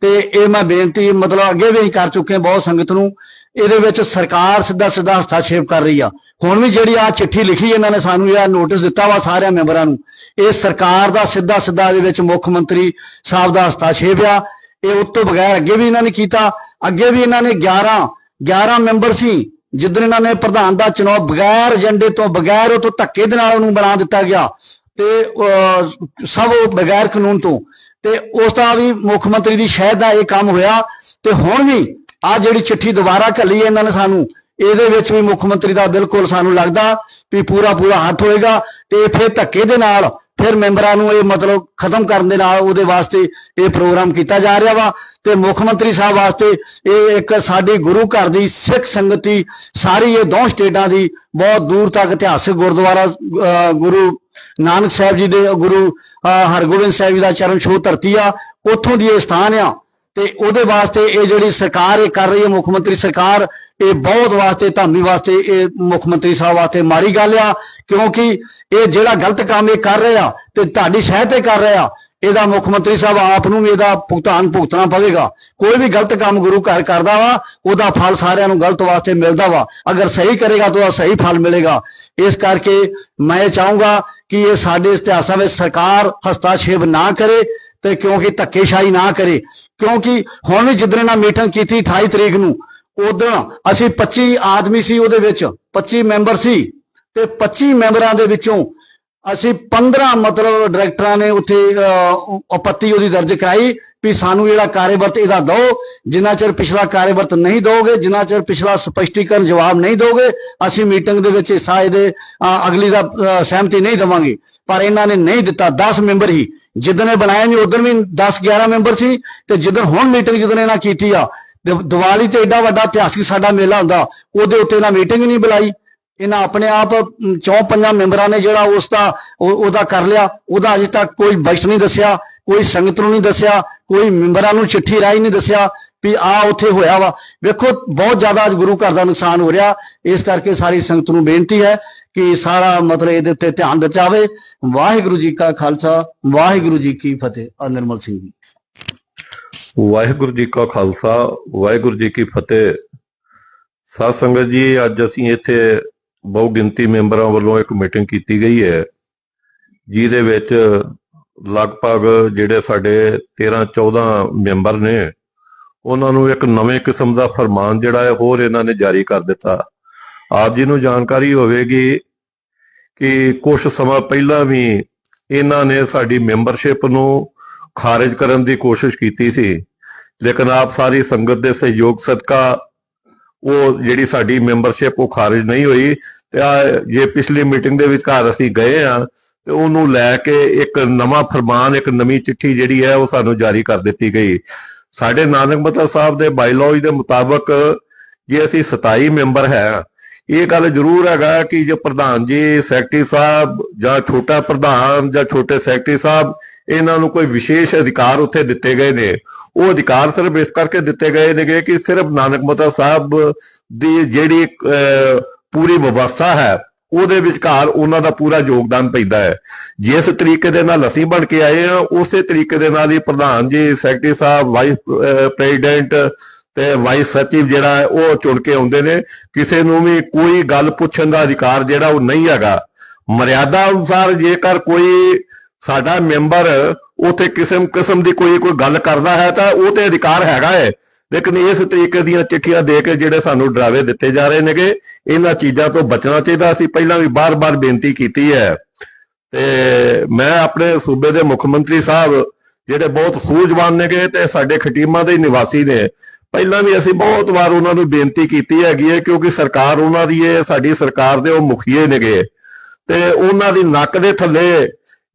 ਤੇ ਇਹ ਮੈਂ ਬੇਨਤੀ ਮਤਲਬ ਅੱਗੇ ਵੀ ਕਰ ਚੁੱਕੇ ਬਹੁਤ ਸੰਗਤ ਨੂੰ। ਇਹਦੇ ਵਿੱਚ ਸਰਕਾਰ ਸਿੱਧਾ ਸਿੱਧਾ ਹਸਤਾਖੇਪ ਕਰ ਰਹੀ ਆ। ਹੁਣ ਵੀ ਜਿਹੜੀ ਆ ਚਿੱਠੀ ਲਿਖੀ ਇਹਨਾਂ ਨੇ ਸਾਨੂੰ ਇਹ ਨੋਟਿਸ ਦਿੱਤਾ ਵਾ ਸਾਰਿਆਂ ਮੈਂਬਰਾਂ ਨੂੰ। ਇਹ ਸਰਕਾਰ ਦਾ ਸਿੱਧਾ ਸਿੱਧਾ ਇਹਦੇ ਵਿੱਚ ਮੁੱਖ ਮੰਤਰੀ ਸਾਹਿਬ ਦਾ ਹਸਤਾਖੇਪ ਆ। ਇਹ ਉਸ ਤੋਂ ਬਗੈਰ ਅੱਗੇ ਵੀ ਇਹਨਾਂ ਨੇ ਕੀਤਾ। ਅੱਗੇ ਵੀ ਇਹਨਾਂ ਨੇ 11 11 ਮੈਂਬਰ ਸੀ ਜਿੱਦਣ ਇਹਨਾਂ ਨੇ ਪ੍ਰਧਾਨ ਦਾ ਚੁਣਾਵ ਬਗੈਰ ਏਜੰਡੇ ਤੋਂ ਬਗੈਰ ਉਹ ਤੋਂ ਧੱਕੇ ਦੇ ਨਾਲ ਉਹਨੂੰ ਬਣਾ ਦਿੱਤਾ ਗਿਆ। ਤੇ ਅਹ, ਸਭ ਉਹ ਬਗੈਰ ਕਾਨੂੰਨ ਤੋਂ। ਤੇ ਉਸ ਦਾ ਵੀ ਮੁੱਖ ਮੰਤਰੀ ਦੀ ਸ਼ਹਿਦ ਦਾ ਇਹ ਕੰਮ ਹੋਇਆ ਤੇ ਹੁਣ ਵੀ ਆ ਜਿਹੜੀ ਚਿੱਠੀ ਦੁਬਾਰਾ ਘੱਲੀ ਹੈ ਇਹਨਾਂ ਨੇ ਸਾਨੂੰ, ਇਹਦੇ ਵਿੱਚ ਵੀ ਮੁੱਖ ਮੰਤਰੀ ਦਾ ਬਿਲਕੁਲ ਸਾਨੂੰ ਲੱਗਦਾ ਵੀ ਪੂਰਾ ਪੂਰਾ ਹੱਥ ਹੋਏਗਾ ਤੇ ਫਿਰ ਧੱਕੇ ਦੇ ਨਾਲ ਫਿਰ ਮੈਂਬਰਾਂ ਨੂੰ ਇਹ ਮਤਲਬ ਖਤਮ ਕਰਨ ਦੇ ਨਾਲ ਉਹਦੇ ਵਾਸਤੇ ਇਹ ਪ੍ਰੋਗਰਾਮ ਕੀਤਾ ਜਾ ਰਿਹਾ ਵਾ ਤੇ ਮੁੱਖ ਮੰਤਰੀ ਸਾਹਿਬ ਵਾਸਤੇ ਇਹ ਇੱਕ ਸਾਡੀ ਗੁਰੂ ਘਰ ਦੀ ਸਿੱਖ ਸੰਗਤੀ ਸਾਰੀ ਇਹ ਦੋ ਸਟੇਟਾਂ ਦੀ ਬਹੁਤ ਦੂਰ ਤੱਕ ਇਤਿਹਾਸਿਕ ਗੁਰਦੁਆਰਾ ਅਹ, ਗੁਰੂ ਨਾਨਕ ਸਾਹਿਬ ਜੀ ਦੇ ਗੁਰੂ ਅਹ, ਹਰਗੋਬਿੰਦ ਸਾਹਿਬ ਜੀ ਦਾ ਚਰਨ ਛੋਹ ਧਰਤੀ ਆ ਉੱਥੋਂ ਦੀ ਇਹ ਸਥਾਨ ਆ ਤੇ ਉਹਦੇ ਵਾਸਤੇ ਇਹ ਜਿਹੜੀ ਸਰਕਾਰ ਇਹ ਕਰ ਰਹੀ ਹੈ ਮੁੱਖ ਮੰਤਰੀ ਸਰਕਾਰ ਇਹ ਬਹੁਤ ਵਾਸਤੇ, ਧਾਮੀ ਵਾਸਤੇ, ਇਹ ਮੁੱਖ ਮੰਤਰੀ ਸਾਹਿਬ ਵਾਸਤੇ ਮਾਰੀ ਗੱਲ ਆ, ਕਿਉਂਕਿ ਇਹ ਜਿਹੜਾ ਗਲਤ ਕੰਮ ਇਹ ਕਰ ਰਿਹਾ ਤੇ ਤੁਹਾਡੀ ਸਹਿ ਤੇ ਕਰ ਰਿਹਾ ਇਹਦਾ ਮੁੱਖ ਮੰਤਰੀ ਸਾਹਿਬ ਆਪ ਨੂੰ ਵੀ ਇਹਦਾ ਭੁਗਤਾਨ ਭੁਗਤਣਾ ਪਵੇਗਾ। ਕੋਈ ਵੀ ਗਲਤ ਕੰਮ ਗੁਰੂ ਘਰ ਕਰਦਾ ਵਾ, ਉਹਦਾ ਫਲ ਸਾਰਿਆਂ ਨੂੰ ਗਲਤ ਵਾਸਤੇ ਮਿਲਦਾ ਵਾ। ਅਗਰ ਸਹੀ ਕਰੇਗਾ ਤਾਂ ਉਹਦਾ ਸਹੀ ਫਲ ਮਿਲੇਗਾ। ਇਸ ਕਰਕੇ ਮੈਂ ਚਾਹੂੰਗਾ ਕਿ ਇਹ ਸਾਡੇ ਇਤਿਹਾਸਾਂ ਵਿੱਚ ਸਰਕਾਰ ਹਸਤਾਖੇਪ ਨਾ ਕਰੇ ਤੇ ਕਿਉਂਕਿ ਧੱਕੇਸ਼ਾਹੀ ਨਾ ਕਰੇ। ਕਿਉਂਕਿ ਹੁਣ ਵੀ ਜਿੱਦਣ ਨਾਲ ਮੀਟਿੰਗ ਕੀਤੀ 28 ਤਰੀਕ ਨੂੰ ਉਦੋਂ ਅਸੀਂ 25 ਆਦਮੀ ਸੀ ਉਹਦੇ ਵਿੱਚ 25 ਮੈਂਬਰ ਸੀ ਤੇ 25 ਮੈਂਬਰਾਂ ਦੇ ਵਿੱਚੋਂ ਅਸੀਂ 15 ਮਤਲਬ ਡਾਇਰੈਕਟਰਾਂ ਨੇ ਉੱਥੇ ਅਹ, ਆਪੱਤੀ ਉਹਦੀ ਦਰਜ ਕਰਾਈ ਵੀ ਸਾਨੂੰ ਜਿਹੜਾ ਕਾਰਜਵਰਤ ਇਹਦਾ ਦਿਓ ਜਿੰਨਾ ਚਿਰ ਪਿਛਲਾ ਕਾਰਜਵਰਤ ਨਹੀਂ ਦੋਗੇ ਜਿੰਨਾ ਚਿਰ ਪਿਛਲਾ ਸਪਸ਼ਟੀਕਰਨ ਜਵਾਬ ਨਹੀਂ ਦੋਗੇ ਅਸੀਂ ਮੀਟਿੰਗ ਦੇ ਵਿੱਚ ਹਿੱਸਾ ਇਹਦੇ ਅਹ, ਅਗਲੀ ਦਾ ਅਹ, ਸਹਿਮਤੀ ਨਹੀਂ ਦੇਵਾਂਗੇ। ਪਰ ਇਹਨਾਂ ਨੇ ਨਹੀਂ ਦਿੱਤਾ 10 ਮੈਂਬਰ ਹੀ। ਜਿੱਦਣ ਇਹ ਬਣਾਇਆ ਨਹੀਂ ਉਦੋਂ ਵੀ 10 11 ਮੈਂਬਰ ਸੀ ਤੇ ਜਿੱਦਣ ਹੁਣ ਮੀਟਿੰਗ ਜਿੱਦਣ ਇਹਨਾਂ ਕੀਤੀ ਆ ਦੀਵਾਲੀ ਤੇ ਏਡਾ ਵੱਡਾ ਇਤਿਹਾਸਿਕ ਸਾਡਾ ਮੇਲਾ ਹੁੰਦਾ, ਉਹਦੇ ਉੱਤੇ ਇਹਨਾਂ ਮੀਟਿੰਗ ਨਹੀਂ ਬੁਲਾਈ। ਇਹਨਾਂ ਆਪਣੇ ਆਪ ਚੌਂ ਪੰਜਾਂ ਮੈਂਬਰਾਂ ਨੇ ਜਿਹੜਾ ਉਸ ਦਾ ਉਹਦਾ ਕਰ ਲਿਆ। ਉਹਦਾ ਅਜੇ ਤੱਕ ਕੋਈ ਬਜਟ ਨਹੀਂ ਦੱਸਿਆ, ਕੋਈ ਸੰਗਤ ਨੂੰ ਨਹੀਂ ਦੱਸਿਆ, ਕੋਈ ਮੈਂਬਰਾਂ ਨੂੰ ਚਿੱਠੀ ਰਾਈ ਨਹੀਂ ਦੱਸਿਆ ਵੀ ਆ ਉੱਥੇ ਹੋਇਆ ਵਾ। ਵੇਖੋ, ਬਹੁਤ ਜ਼ਿਆਦਾ ਅੱਜ ਗੁਰੂ ਘਰ ਦਾ ਨੁਕਸਾਨ ਹੋ ਰਿਹਾ। ਇਸ ਕਰਕੇ ਸਾਰੀ ਸੰਗਤ ਨੂੰ ਬੇਨਤੀ ਹੈ ਕਿ ਸਾਰਾ ਮਤਲਬ ਇਹਦੇ ਉੱਤੇ ਧਿਆਨ ਦਿੱਤਾ ਜਾਵੇ। ਵਾਹਿਗੁਰੂ ਜੀ ਕਾ ਖਾਲਸਾ, ਵਾਹਿਗੁਰੂ ਜੀ ਕੀ ਫਤਿਹ। ਆ ਨਿਰਮਲ ਸਿੰਘ ਜੀ। ਵਾਹਿਗੁਰੂ ਜੀ ਕਾ ਖਾਲਸਾ, ਵਾਹਿਗੁਰੂ ਜੀ ਕੀ ਫਤਿਹ। ਸਾਧ ਸੰਗਤ ਜੀ, ਅੱਜ ਅਸੀਂ ਇੱਥੇ ਬਹੁ ਗਿਣਤੀ ਮੈਂਬਰਾਂ ਵੱਲੋਂ ਇੱਕ ਮੀਟਿੰਗ ਕੀਤੀ ਗਈ ਹੈ, ਜਿਹਦੇ ਵਿੱਚ ਲਗਭਗ ਜਿਹੜੇ ਸਾਡੇ 13 14 ਮੈਂਬਰ ਨੇ, ਉਹਨਾਂ ਨੂੰ ਇੱਕ ਨਵੇਂ ਕਿਸਮ ਦਾ ਫਰਮਾਨ ਜਿਹੜਾ ਹੈ, ਹੋਰ ਇਹਨਾਂ ਨੇ ਜਾਰੀ ਕਰ ਦਿੱਤਾ। ਆਪ ਜੀ ਨੂੰ ਜਾਣਕਾਰੀ ਹੋਵੇਗੀ ਕਿ ਕੁਝ ਸਮਾਂ ਪਹਿਲਾਂ ਵੀ ਇਹਨਾਂ ਨੇ ਸਾਡੀ ਮੈਂਬਰਸ਼ਿਪ ਨੂੰ ਖਾਰਜ ਕਰਨ ਦੀ ਕੋਸ਼ਿਸ਼ ਕੀਤੀ ਸੀ, ਲੇਕਿਨ ਆਪ ਸਾਰੀ ਸੰਗਤ ਦੇ ਸਹਿਯੋਗ ਸਦਕਾ ਉਹ ਜਿਹੜੀ ਸਾਡੀ ਮੈਂਬਰਸ਼ਿਪ ਉਹ ਖਾਰਜ ਨਹੀਂ ਹੋਈ ਤੇ ਜੇ ਪਿਛਲੀ ਮੀਟਿੰਗ ਦੇ ਵਿਚਕਾਰ ਅਸੀਂ ਗਏ ਆ ਤੇ ਉਹਨੂੰ ਲੈ ਕੇ ਇੱਕ ਨਵਾਂ ਫਰਮਾਨ, ਇੱਕ ਨਵੀਂ ਚਿੱਠੀ ਜਿਹੜੀ ਹੈ ਉਹ ਸਾਨੂੰ ਜਾਰੀ ਕਰ ਦਿੱਤੀ ਗਈ। ਸਾਡੇ ਨਾਨਕ ਮਤਾ ਸਾਹਿਬ ਦੇ ਬਾਈਲੌਜ ਦੇ ਮੁਤਾਬਕ ਜੇ ਅਸੀਂ 27 ਮੈਂਬਰ ਹੈ, ਇਹ ਗੱਲ ਜ਼ਰੂਰ ਹੈਗਾ ਕਿ ਜੇ ਪ੍ਰਧਾਨ ਜੀ, ਸੈਕਟਰੀ ਸਾਹਿਬ ਜਾਂ ਛੋਟਾ ਪ੍ਰਧਾਨ ਜਾਂ ਛੋਟੇ ਸੈਕਟਰੀ ਸਾਹਿਬ ਇਹਨਾਂ ਨੂੰ ਕੋਈ ਵਿਸ਼ੇਸ਼ ਅਧਿਕਾਰ ਉੱਥੇ ਦਿੱਤੇ ਗਏ ਨੇ। ਉਹ ਅਧਿਕਾਰ ਸਿਰਫ ਇਸ ਕਰਕੇ ਦਿੱਤੇ ਗਏ ਨੇਗੇ ਕਿ ਸਿਰਫ ਨਾਨਕ ਮਤਾ ਸਾਹਿਬ ਦੀ ਜਿਹੜੀ ਪੂਰੀ ਵਿਵਸਥਾ ਹੈ, ਉਹਦੇ ਵਿਚਕਾਰ ਉਹਨਾਂ ਦਾ ਪੂਰਾ ਯੋਗਦਾਨ ਪੈਂਦਾ ਹੈ। ਜਿਸ ਤਰੀਕੇ ਦੇ ਨਾਲ ਅਸੀਂ ਬਣ ਕੇ ਆਏ ਆ ਉਸੇ ਤਰੀਕੇ ਦੇ ਨਾਲ ਹੀ ਪ੍ਰਧਾਨ ਜੀ, ਸੈਕਟਰੀ ਸਾਹਿਬ, ਵਾਈਸ ਪ੍ਰੈਜ਼ੀਡੈਂਟ ਤੇ ਵਾਈਸ ਸਚਿਵ ਜਿਹੜਾ ਹੈ, ਉਹ ਚੁਣ ਕੇ ਆਉਂਦੇ ਨੇ। ਕਿਸੇ ਨੂੰ ਵੀ ਕੋਈ ਗੱਲ ਪੁੱਛਣ ਦਾ ਅਧਿਕਾਰ ਜਿਹੜਾ ਉਹ ਨਹੀਂ ਹੈਗਾ। ਮਰਿਆਦਾ ਅਨੁਸਾਰ ਜੇਕਰ ਕੋਈ ਸਾਡਾ ਮੈਂਬਰ ਉਥੇ ਕਿਸਮ ਕਿਸਮ ਦੀ ਕੋਈ ਕੋਈ ਗੱਲ ਕਰਦਾ ਹੈ ਤਾਂ ਉਹ ਤੇ ਅਧਿਕਾਰ ਹੈਗਾ ਹੈ। ਲੇਕਿਨ ਇਸ ਤਰੀਕੇ ਦੀਆਂ ਚਿੱਠੀਆਂ ਦੇ ਕੇ ਜਿਹੜੇ ਸਾਨੂੰ ਡਰਾਵੇ ਦਿੱਤੇ ਜਾ ਰਹੇ ਨੇਗੇ, ਇਹਨਾਂ ਚੀਜ਼ਾਂ ਤੋਂ ਬਚਣਾ ਚਾਹੀਦਾ। ਅਸੀਂ ਪਹਿਲਾਂ ਵੀ ਬਾਰ-ਬਾਰ ਬੇਨਤੀ ਕੀਤੀ ਹੈ। ਤੇ ਮੈਂ ਆਪਣੇ ਸੂਬੇ ਦੇ ਮੁੱਖ ਮੰਤਰੀ ਸਾਹਿਬ ਜਿਹੜੇ ਬਹੁਤ ਸੂਝਵਾਨ ਨੇਗੇ ਤੇ ਸਾਡੇ ਖਟੀਮਾ ਦੇ ਨਿਵਾਸੀ ਨੇ, ਪਹਿਲਾਂ ਵੀ ਅਸੀਂ ਬਹੁਤ ਵਾਰ ਉਹਨਾਂ ਨੂੰ ਬੇਨਤੀ ਕੀਤੀ ਹੈਗੀ ਹੈ ਕਿਉਂਕਿ ਸਰਕਾਰ ਉਹਨਾਂ ਦੀ ਹੈ, ਸਾਡੀ ਸਰਕਾਰ ਦੇ ਉਹ ਮੁਖੀਏ ਨੇਗੇ। ਤੇ ਉਹਨਾਂ ਦੀ ਨੱਕ ਦੇ ਥੱਲੇ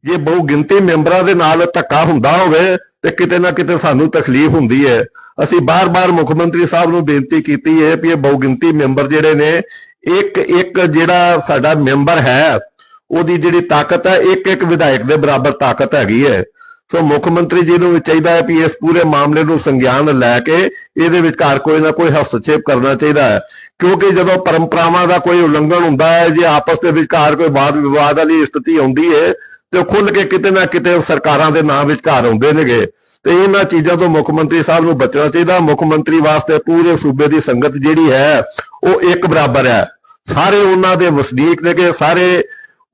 ਜੇ ਬਹੁਗਿਣਤੀ ਮੈਂਬਰਾਂ ਦੇ ਨਾਲ ਧੱਕਾ ਹੁੰਦਾ ਹੋਵੇ ਤੇ ਕਿਤੇ ਨਾ ਕਿਤੇ ਸਾਨੂੰ ਤਕਲੀਫ ਹੁੰਦੀ ਹੈ। ਅਸੀਂ ਬਾਰ-ਬਾਰ ਮੁੱਖ ਮੰਤਰੀ ਸਾਹਿਬ ਨੂੰ ਬੇਨਤੀ ਕੀਤੀ ਹੈ ਕਿ ਇਹ ਬਹੁਗਿਣਤੀ ਮੈਂਬਰ ਜਿਹੜੇ ਨੇ ਇੱਕ ਇੱਕ ਜਿਹੜਾ ਸਾਡਾ ਮੈਂਬਰ ਹੈ, ਉਹਦੀ ਜਿਹੜੀ ਤਾਕਤ ਹੈ ਇੱਕ ਇੱਕ ਵਿਧਾਇਕ ਦੇ ਬਰਾਬਰ ਤਾਕਤ ਹੈਗੀ ਹੈ। ਸੋ ਮੁੱਖ ਮੰਤਰੀ ਜੀ ਨੂੰ ਵੀ ਚਾਹੀਦਾ ਹੈ ਕਿ ਇਸ ਪੂਰੇ ਮਾਮਲੇ ਨੂੰ ਸੰਗਿਆਨ ਲੈ ਕੇ ਇਹਦੇ ਵਿਚਕਾਰ ਕੋਈ ਨਾ ਕੋਈ ਹਸਤક્ષੇਪ ਕਰਨਾ ਚਾਹੀਦਾ ਹੈ। ਕਿਉਂਕਿ ਜਦੋਂ ਪਰੰਪਰਾਵਾਂ ਦਾ ਕੋਈ ਉਲੰਘਣ ਹੁੰਦਾ ਹੈ, ਜੇ ਆਪਸ ਦੇ ਵਿਚਕਾਰ ਕੋਈ ਵਾਦ ਵਿਵਾਦ ਵਾਲੀ ਸਥਿਤੀ ਆਉਂਦੀ ਹੈ ਤੇ ਖੁੱਲ ਕੇ ਕਿਤੇ ਨਾ ਕਿਤੇ ਸਰਕਾਰਾਂ ਦੇ ਨਾਂ ਵਿਚਕਾਰ ਆਉਂਦੇ ਨੇਗੇ। ਤੇ ਇਹਨਾਂ ਚੀਜ਼ਾਂ ਤੋਂ ਮੁੱਖ ਮੰਤਰੀ ਸਾਹਿਬ ਨੂੰ ਬਚਣਾ ਚਾਹੀਦਾ। ਮੁੱਖ ਮੰਤਰੀ ਵਾਸਤੇ ਪੂਰੇ ਸੂਬੇ ਦੀ ਸੰਗਤ ਜਿਹੜੀ ਹੈ, ਉਹ ਇੱਕ ਬਰਾਬਰ ਹੈ। ਸਾਰੇ ਉਹਨਾਂ ਦੇ ਵਸਨੀਕ ਨੇਗੇ, ਸਾਰੇ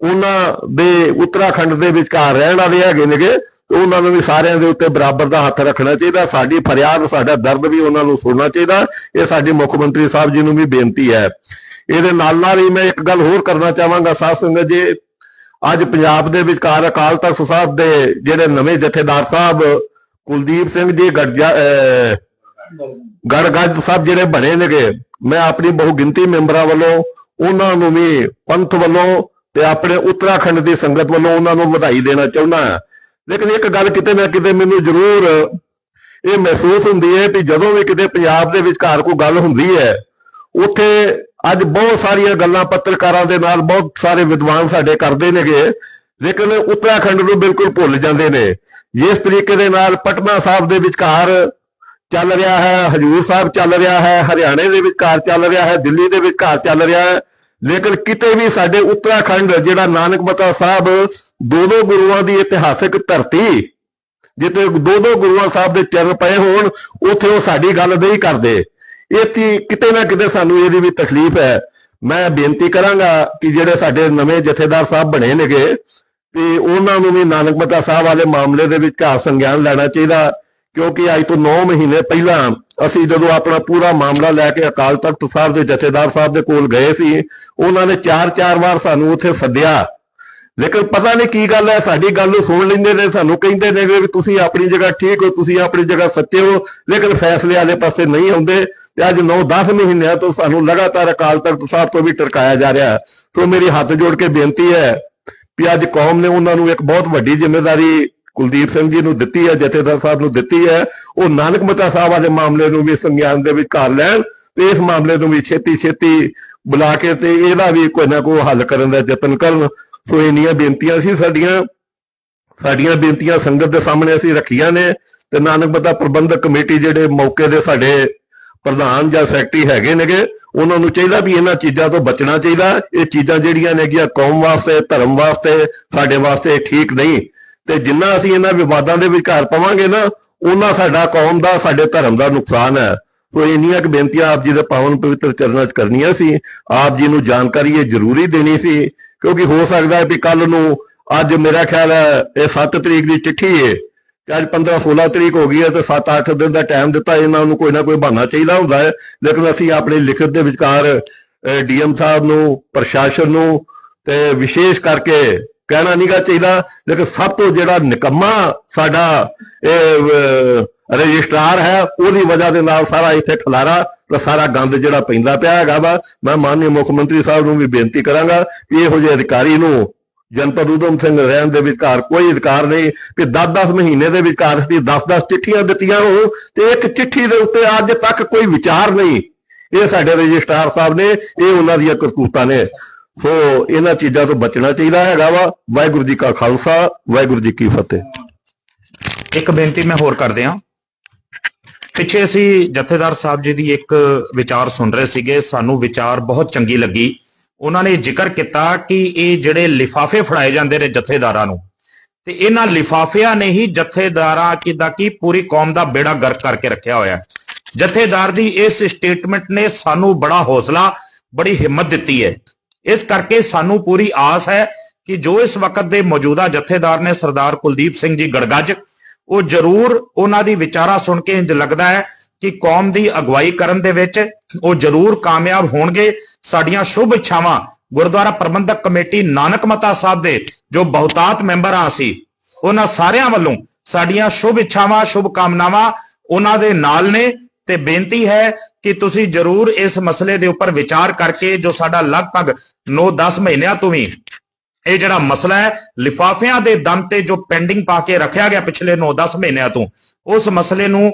ਉਹਨਾਂ ਦੇ ਉੱਤਰਾਖੰਡ ਦੇ ਵਿਚਕਾਰ ਰਹਿਣ ਵਾਲੇ ਹੈਗੇ ਨੇਗੇ। ਤੇ ਉਹਨਾਂ ਨੂੰ ਵੀ ਸਾਰਿਆਂ ਦੇ ਉੱਤੇ ਬਰਾਬਰ ਦਾ ਹੱਥ ਰੱਖਣਾ ਚਾਹੀਦਾ। ਸਾਡੀ ਫਰਿਆਦ, ਸਾਡਾ ਦਰਦ ਵੀ ਉਹਨਾਂ ਨੂੰ ਸੁਣਨਾ ਚਾਹੀਦਾ। ਇਹ ਸਾਡੇ ਮੁੱਖ ਮੰਤਰੀ ਸਾਹਿਬ ਜੀ ਨੂੰ ਵੀ ਬੇਨਤੀ ਹੈ। ਇਹਦੇ ਨਾਲ ਨਾਲ ਹੀ ਮੈਂ ਇੱਕ ਗੱਲ ਹੋਰ ਕਰਨਾ ਚਾਹਾਂਗਾ, ਸਾਧ ਸੰਗਤ ਜੀ ਅੱਜ ਪੰਜਾਬ ਦੇ ਵਿਚਕਾਰ ਅਕਾਲ ਤਖਤ ਸਾਹਿਬ ਦੇ ਜਿਹੜੇ ਨਵੇਂ ਜਥੇਦਾਰ ਸਾਹਿਬ ਕੁਲਦੀਪ ਸਿੰਘ ਜੀ ਗੜਜਾ ਅਹ, ਸਾਹਿਬ ਜਿਹੜੇ ਬਣੇ ਨੇਗੇ ਮੈਂ ਆਪਣੀ ਬਹੁ ਗਿਣਤੀ ਮੈਂਬਰਾਂ ਵੱਲੋਂ ਉਹਨਾਂ ਨੂੰ ਵੀ ਪੰਥ ਵੱਲੋਂ ਤੇ ਆਪਣੇ ਉੱਤਰਾਖੰਡ ਦੀ ਸੰਗਤ ਵੱਲੋਂ ਉਹਨਾਂ ਨੂੰ ਵਧਾਈ ਦੇਣਾ ਚਾਹੁੰਦਾ ਹਾਂ। ਲੇਕਿਨ ਇੱਕ ਗੱਲ ਕਿਤੇ ਨਾ ਕਿਤੇ ਮੈਨੂੰ ਜ਼ਰੂਰ ਇਹ ਮਹਿਸੂਸ ਹੁੰਦੀ ਹੈ ਕਿ ਜਦੋਂ ਵੀ ਕਿਤੇ ਪੰਜਾਬ ਦੇ ਵਿਚਕਾਰ ਕੋਈ ਗੱਲ ਹੁੰਦੀ ਹੈ ਉੱਥੇ ਅੱਜ ਬਹੁਤ ਸਾਰੀਆਂ ਗੱਲਾਂ ਪੱਤਰਕਾਰਾਂ ਦੇ ਨਾਲ ਬਹੁਤ ਸਾਰੇ ਵਿਦਵਾਨ ਸਾਡੇ ਕਰਦੇ ਨੇਗੇ, ਲੇਕਿਨ ਉੱਤਰਾਖੰਡ ਨੂੰ ਬਿਲਕੁਲ ਭੁੱਲ ਜਾਂਦੇ ਨੇ। ਜਿਸ ਤਰੀਕੇ ਦੇ ਨਾਲ ਪਟਨਾ ਸਾਹਿਬ ਦੇ ਵਿਚਕਾਰ ਚੱਲ ਰਿਹਾ ਹੈ, ਹਜੂਰ ਸਾਹਿਬ ਚੱਲ ਰਿਹਾ ਹੈ, ਹਰਿਆਣੇ ਦੇ ਵਿਚਕਾਰ ਚੱਲ ਰਿਹਾ ਹੈ, ਦਿੱਲੀ ਦੇ ਵਿਚਕਾਰ ਚੱਲ ਰਿਹਾ ਹੈ, ਲੇਕਿਨ ਕਿਤੇ ਵੀ ਸਾਡੇ ਉੱਤਰਾਖੰਡ ਜਿਹੜਾ ਨਾਨਕ ਮਤਾ ਸਾਹਿਬ ਦੋ ਦੋ ਗੁਰੂਆਂ ਦੀ ਇਤਿਹਾਸਿਕ ਧਰਤੀ, ਜਿੱਥੇ ਦੋ ਦੋ ਗੁਰੂਆਂ ਸਾਹਿਬ ਦੇ ਚਰਨ ਪਏ ਹੋਣ, ਉੱਥੇ ਉਹ ਸਾਡੀ ਗੱਲ ਨਹੀਂ ਕਰਦੇ। ਇਹ ਇੱਥੇ ਕਿਤੇ ਨਾ ਕਿਤੇ ਸਾਨੂੰ ਇਹਦੀ ਵੀ ਤਕਲੀਫ ਹੈ। ਮੈਂ ਬੇਨਤੀ ਕਰਾਂਗਾ ਕਿ ਜਿਹੜੇ ਸਾਡੇ ਨਵੇਂ ਜਥੇਦਾਰ ਸਾਹਿਬ ਬਣੇ ਨੇਗੇ, ਤੇ ਉਹਨਾਂ ਨੂੰ ਵੀ ਨਾਨਕ ਮਤਾ ਸਾਹਿਬ ਵਾਲੇ ਮਾਮਲੇ ਦੇ ਵਿੱਚ ਘਾਤ ਸੰਗਿਆਨ ਲੈਣਾ ਚਾਹੀਦਾ, ਕਿਉਂਕਿ ਅੱਜ ਤੋਂ 9 ਮਹੀਨੇ ਪਹਿਲਾਂ ਅਸੀਂ ਜਦੋਂ ਆਪਣਾ ਪੂਰਾ ਮਾਮਲਾ ਲੈ ਕੇ ਅਕਾਲ ਤਖਤ ਸਾਹਿਬ ਦੇ ਜਥੇਦਾਰ ਸਾਹਿਬ ਦੇ ਕੋਲ ਗਏ ਸੀ, ਉਹਨਾਂ ਨੇ ਚਾਰ ਚਾਰ ਵਾਰ ਸਾਨੂੰ ਉੱਥੇ ਸੱਦਿਆ। ਲੇਕਿਨ ਪਤਾ ਨਹੀਂ ਕੀ ਗੱਲ ਹੈ, ਸਾਡੀ ਗੱਲ ਨੂੰ ਸੁਣ ਲੈਂਦੇ ਨੇ, ਸਾਨੂੰ ਕਹਿੰਦੇ ਨੇ ਵੀ ਤੁਸੀਂ ਆਪਣੀ ਜਗ੍ਹਾ ਠੀਕ ਹੋ, ਤੁਸੀਂ ਆਪਣੀ ਜਗ੍ਹਾ ਸੱਚੇ ਹੋ, ਲੇਕਿਨ ਫੈਸਲੇ ਵਾਲੇ ਪਾਸੇ ਨਹੀਂ ਆਉਂਦੇ। ਤੇ ਅੱਜ 9-10 ਮਹੀਨਿਆਂ ਤੋਂ ਸਾਨੂੰ ਲਗਾਤਾਰ ਅਕਾਲ ਤਖਤ ਸਾਹਿਬ ਤੋਂ ਵੀ ਟਰਕਾਇਆ ਜਾ ਰਿਹਾ ਸੋ ਮੇਰੀ ਹੱਥ ਜੋੜ ਕੇ ਬੇਨਤੀ ਹੈ ਵੀ ਅੱਜ ਕੌਮ ਨੇ ਉਹਨਾਂ ਨੂੰ ਇੱਕ ਬਹੁਤ ਵੱਡੀ ਜ਼ਿੰਮੇਵਾਰੀ ਕੁਲਦੀਪ ਸਿੰਘ ਜੀ ਨੂੰ ਦਿੱਤੀ ਹੈ, ਜਥੇਦਾਰ ਸਾਹਿਬ ਨੂੰ ਦਿੱਤੀ ਹੈ। ਉਹ ਨਾਨਕ ਮਤਾ ਸਾਹਿਬ ਵਾਲੇ ਮਾਮਲੇ ਨੂੰ ਵੀ ਸੰਗਿਆਨ ਦੇ ਵਿੱਚ ਕਰ ਲੈਣ ਤੇ ਇਸ ਮਾਮਲੇ ਨੂੰ ਵੀ ਛੇਤੀ ਛੇਤੀ ਬੁਲਾ ਕੇ ਤੇ ਇਹਦਾ ਵੀ ਕੋਈ ਨਾ ਕੋਈ ਹੱਲ ਕਰਨ ਦਾ ਯਤਨ ਕਰਨ। ਸੋ ਇੰਨੀਆਂ ਬੇਨਤੀਆਂ ਸੀ ਸਾਡੀਆਂ। ਸਾਡੀਆਂ ਬੇਨਤੀਆਂ ਸੰਗਤ ਦੇ ਸਾਹਮਣੇ ਅਸੀਂ ਰੱਖੀਆਂ ਨੇ ਤੇ ਨਾਨਕ ਮਤਾ ਪ੍ਰਬੰਧਕ ਕਮੇਟੀ ਜਿਹੜੇ ਮੌਕੇ ਦੇ ਸਾਡੇ ਪ੍ਰਧਾਨ ਜਾਂ ਸੈਕਟਰੀ ਹੈਗੇ ਨੇਗੇ, ਉਹਨਾਂ ਨੂੰ ਚਾਹੀਦਾ ਵੀ ਇਹਨਾਂ ਚੀਜ਼ਾਂ ਤੋਂ ਬਚਣਾ ਚਾਹੀਦਾ। ਇਹ ਚੀਜ਼ਾਂ ਜਿਹੜੀਆਂ ਨੇਗੀਆਂ, ਕੌਮ ਵਾਸਤੇ, ਧਰਮ ਵਾਸਤੇ, ਸਾਡੇ ਵਾਸਤੇ ਠੀਕ ਨਹੀਂ। ਤੇ ਜਿੰਨਾ ਅਸੀਂ ਇਹਨਾਂ ਵਿਵਾਦਾਂ ਦੇ ਵਿਚਕਾਰ ਪਵਾਂਗੇ ਨਾ, ਉਹਨਾਂ ਸਾਡਾ ਕੌਮ ਦਾ, ਸਾਡੇ ਧਰਮ ਦਾ ਨੁਕਸਾਨ ਹੈ। ਸੋ ਇੰਨੀਆਂ ਕੁ ਬੇਨਤੀਆਂ ਆਪ ਜੀ ਦੇ ਪਾਵਨ ਪਵਿੱਤਰ ਚਰਨਾਂ 'ਚ ਕਰਨੀਆਂ ਸੀ। ਆਪ ਜੀ ਨੂੰ ਜਾਣਕਾਰੀ ਇਹ ਜ਼ਰੂਰੀ ਦੇਣੀ ਸੀ, ਕਿਉਂਕਿ ਹੋ ਸਕਦਾ ਹੈ ਵੀ ਕੱਲ ਨੂੰ ਅੱਜ ਮੇਰਾ ਖਿਆਲ ਹੈ, ਇਹ 7 ਤਰੀਕ ਦੀ ਚਿੱਠੀ ਹੈ ਤੇ ਅੱਜ 15 16 ਤਰੀਕ ਹੋ ਗਈ ਹੈ ਤੇ 7-8 ਦਿਨ ਦਾ ਟਾਈਮ ਦਿੱਤਾ ਇਹਨਾਂ ਨੂੰ, ਕੋਈ ਨਾ ਕੋਈ ਬਹਾਨਾ ਚਾਹੀਦਾ ਹੁੰਦਾ ਹੈ। ਲੇਕਿਨ ਅਸੀਂ ਆਪਣੀ ਲਿਖਤ ਦੇ ਵਿਚਕਾਰ ਡੀਐਮ ਸਾਹਿਬ ਨੂੰ, ਪ੍ਰਸ਼ਾਸਨ ਨੂੰ ਤੇ ਵਿਸ਼ੇਸ਼ ਕਰਕੇ ਕਹਿਣਾ ਨਹੀਂਗਾ ਚਾਹੀਦਾ, ਲੇਕਿਨ ਸਭ ਤੋਂ ਜਿਹੜਾ ਨਿਕੰਮਾ ਸਾਡਾ ਇਹ ਰਜਿਸਟਰਾਰ ਹੈ, ਉਹਦੀ ਵਜ੍ਹਾ ਦੇ ਨਾਲ ਸਾਰਾ ਇੱਥੇ ਖਲਾਰਾ ਤੇ ਸਾਰਾ ਗੰਦ ਜਿਹੜਾ ਪੈਂਦਾ ਪਿਆ ਹੈਗਾ ਵਾ। ਮੈਂ ਮਾਨਯ ਮੁੱਖ ਮੰਤਰੀ ਸਾਹਿਬ ਨੂੰ ਵੀ ਬੇਨਤੀ ਕਰਾਂਗਾ ਕਿ ਇਹੋ ਜਿਹੇ ਅਧਿਕਾਰੀ ਨੂੰ ਜਨਪਦ ਉਦਮ ਸਿੰਘ ਰਹਿਣ ਦੇ ਵਿਚਕਾਰ ਕੋਈ ਅਧਿਕਾਰ ਨਹੀਂ ਕਿ 10-10 ਮਹੀਨੇ ਦੇ ਵਿਚਕਾਰ ਅਸੀਂ 10-10 ਚਿੱਠੀਆਂ ਦਿੱਤੀਆਂ ਹੋ ਤੇ ਇੱਕ ਚਿੱਠੀ ਦੇ ਉੱਤੇ ਅੱਜ ਤੱਕ ਕੋਈ ਵਿਚਾਰ ਨਹੀਂ। ਇਹ ਸਾਡੇ ਰਜਿਸਟਰਾਰ ਸਾਹਿਬ ਨੇ, ਇਹ ਉਹਨਾਂ ਦੀਆਂ ਕਰਤੂਤਾਂ ਨੇ। ਸੋ ਇਹਨਾਂ ਚੀਜ਼ਾਂ ਤੋਂ ਬਚਣਾ ਚਾਹੀਦਾ ਹੈਗਾ ਵਾ। ਵਾਹਿਗੁਰੂ ਜੀ ਕਾ ਖਾਲਸਾ, ਵਾਹਿਗੁਰੂ ਜੀ ਕੀ ਫਤਿਹ। ਇੱਕ ਬੇਨਤੀ ਮੈਂ ਹੋਰ ਕਰਦੇ ਹਾਂ ਪਿੱਛੇ ਅਸੀਂ ਜਥੇਦਾਰ ਸਾਹਿਬ ਜੀ ਦੀ ਇੱਕ ਵਿਚਾਰ ਸੁਣ ਰਹੇ ਸੀਗੇ। ਸਾਨੂੰ ਵਿਚਾਰ ਬਹੁਤ ਚੰਗੀ ਲੱਗੀ। ਉਹਨਾਂ ਨੇ ਜ਼ਿਕਰ ਕੀਤਾ ਕਿ ਇਹ ਜਿਹੜੇ ਲਿਫਾਫੇ ਫੜਾਏ ਜਾਂਦੇ ਨੇ ਜਥੇਦਾਰਾਂ ਨੂੰ, ਤੇ ਇਹਨਾਂ ਲਿਫਾਫਿਆਂ ਨੇ ਹੀ ਜਥੇਦਾਰਾਂ ਕਿਦਾ ਕੀ ਪੂਰੀ ਕੌਮ ਦਾ ਬੇੜਾ ਗਰਕ ਕਰਕੇ ਰੱਖਿਆ ਹੋਇਆ ਹੈ। ਜਥੇਦਾਰ ਦੀ ਇਸ ਸਟੇਟਮੈਂਟ ਨੇ ਸਾਨੂੰ ਬੜਾ ਹੌਸਲਾ, ਬੜੀ ਹਿੰਮਤ ਦਿੱਤੀ ਹੈ। ਇਸ ਕਰਕੇ ਸਾਨੂੰ ਪੂਰੀ ਆਸ ਹੈ ਕਿ ਜੋ ਇਸ ਵਕਤ ਦੇ ਮੌਜੂਦਾ ਜਥੇਦਾਰ ਨੇ ਸਰਦਾਰ ਕੁਲਦੀਪ ਸਿੰਘ ਜੀ ਗੜਗੱਜ, ਉਹ ਜ਼ਰੂਰ ਉਹਨਾਂ ਦੀ ਵਿਚਾਰਾ ਸੁਣ ਕੇ ਇੰਜ ਲੱਗਦਾ ਹੈ ਕਿ ਕੌਮ ਦੀ ਅਗਵਾਈ ਕਰਨ ਦੇ ਵਿੱਚ ਉਹ ਜ਼ਰੂਰ ਕਾਮਯਾਬ ਹੋਣਗੇ। ਸਾਡੀਆਂ ਸ਼ੁਭ ਇੱਛਾਵਾਂ ਗੁਰਦੁਆਰਾ ਪ੍ਰਬੰਧਕ ਕਮੇਟੀ ਨਾਨਕ ਮਤਾ ਸਾਹਿਬ ਦੇ ਜੋ ਬਹੁਤਾਤ ਮੈਂਬਰ ਆ ਸੀ, ਉਹਨਾਂ ਸਾਰਿਆਂ ਵੱਲੋਂ ਸਾਡੀਆਂ ਸ਼ੁਭ ਇੱਛਾਵਾਂ, ਸ਼ੁਭ ਕਾਮਨਾਵਾਂ ਉਹਨਾਂ ਦੇ ਨਾਲ ਨੇ ਤੇ ਬੇਨਤੀ ਹੈ ਕਿ ਤੁਸੀਂ ਜ਼ਰੂਰ ਇਸ ਮਸਲੇ ਦੇ ਉੱਪਰ ਵਿਚਾਰ ਕਰਕੇ ਜੋ ਸਾਡਾ ਲਗਭਗ 9-10 ਮਹੀਨਿਆਂ ਤੋਂ ਵੀ ਇਹ ਜਿਹੜਾ ਮਸਲਾ ਹੈ, ਲਿਫਾਫਿਆਂ ਦੇ ਦਮ ਤੇ ਜੋ ਪੈਂਡਿੰਗ ਪਾ ਕੇ ਰੱਖਿਆ ਗਿਆ ਪਿਛਲੇ 9-10 ਮਹੀਨਿਆਂ ਤੋਂ, ਉਸ ਮਸਲੇ ਨੂੰ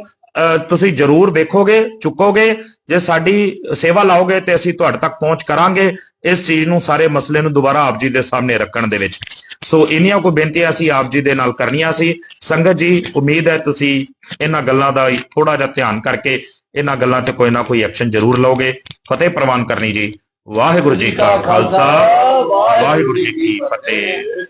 ਤੁਸੀਂ ਜ਼ਰੂਰ ਵੇਖੋਗੇ, ਚੁੱਕੋਗੇ, ਜੇ ਸਾਡੀ ਸੇਵਾ ਲਾਓਗੇ ਤੇ ਅਸੀਂ ਤੁਹਾਡੇ ਤੱਕ ਪਹੁੰਚ ਕਰਾਂਗੇ, ਇਸ ਚੀਜ਼ ਨੂੰ ਸਾਰੇ ਮਸਲੇ ਨੂੰ ਦੁਬਾਰਾ ਆਪ ਜੀ ਦੇ ਸਾਹਮਣੇ ਰੱਖਣ ਦੇ ਵਿੱਚ। ਸੋ ਇੰਨੀਆਂ ਕੋ ਬੇਨਤੀਆਂ ਅਸੀਂ ਆਪ ਜੀ ਦੇ ਨਾਲ ਕਰਨੀਆਂ ਸੀ। ਸੰਗਤ ਜੀ, ਉਮੀਦ ਹੈ ਤੁਸੀਂ ਇਹਨਾਂ ਗੱਲਾਂ ਦਾ ਥੋੜਾ ਜਿਹਾ ਧਿਆਨ ਕਰਕੇ ਇਹਨਾਂ ਗੱਲਾਂ ਤੇ ਕੋਈ ਨਾ ਕੋਈ ਐਕਸ਼ਨ ਜ਼ਰੂਰ ਲਓਗੇ। ਫਤਿਹ ਪ੍ਰਵਾਨ ਕਰਨੀ ਜੀ। ਵਾਹਿਗੁਰੂ ਜੀ ਕਾ ਖਾਲਸਾ, ਵਾਹਿਗੁਰੂ ਜੀ ਕੀ ਫਤਿਹ।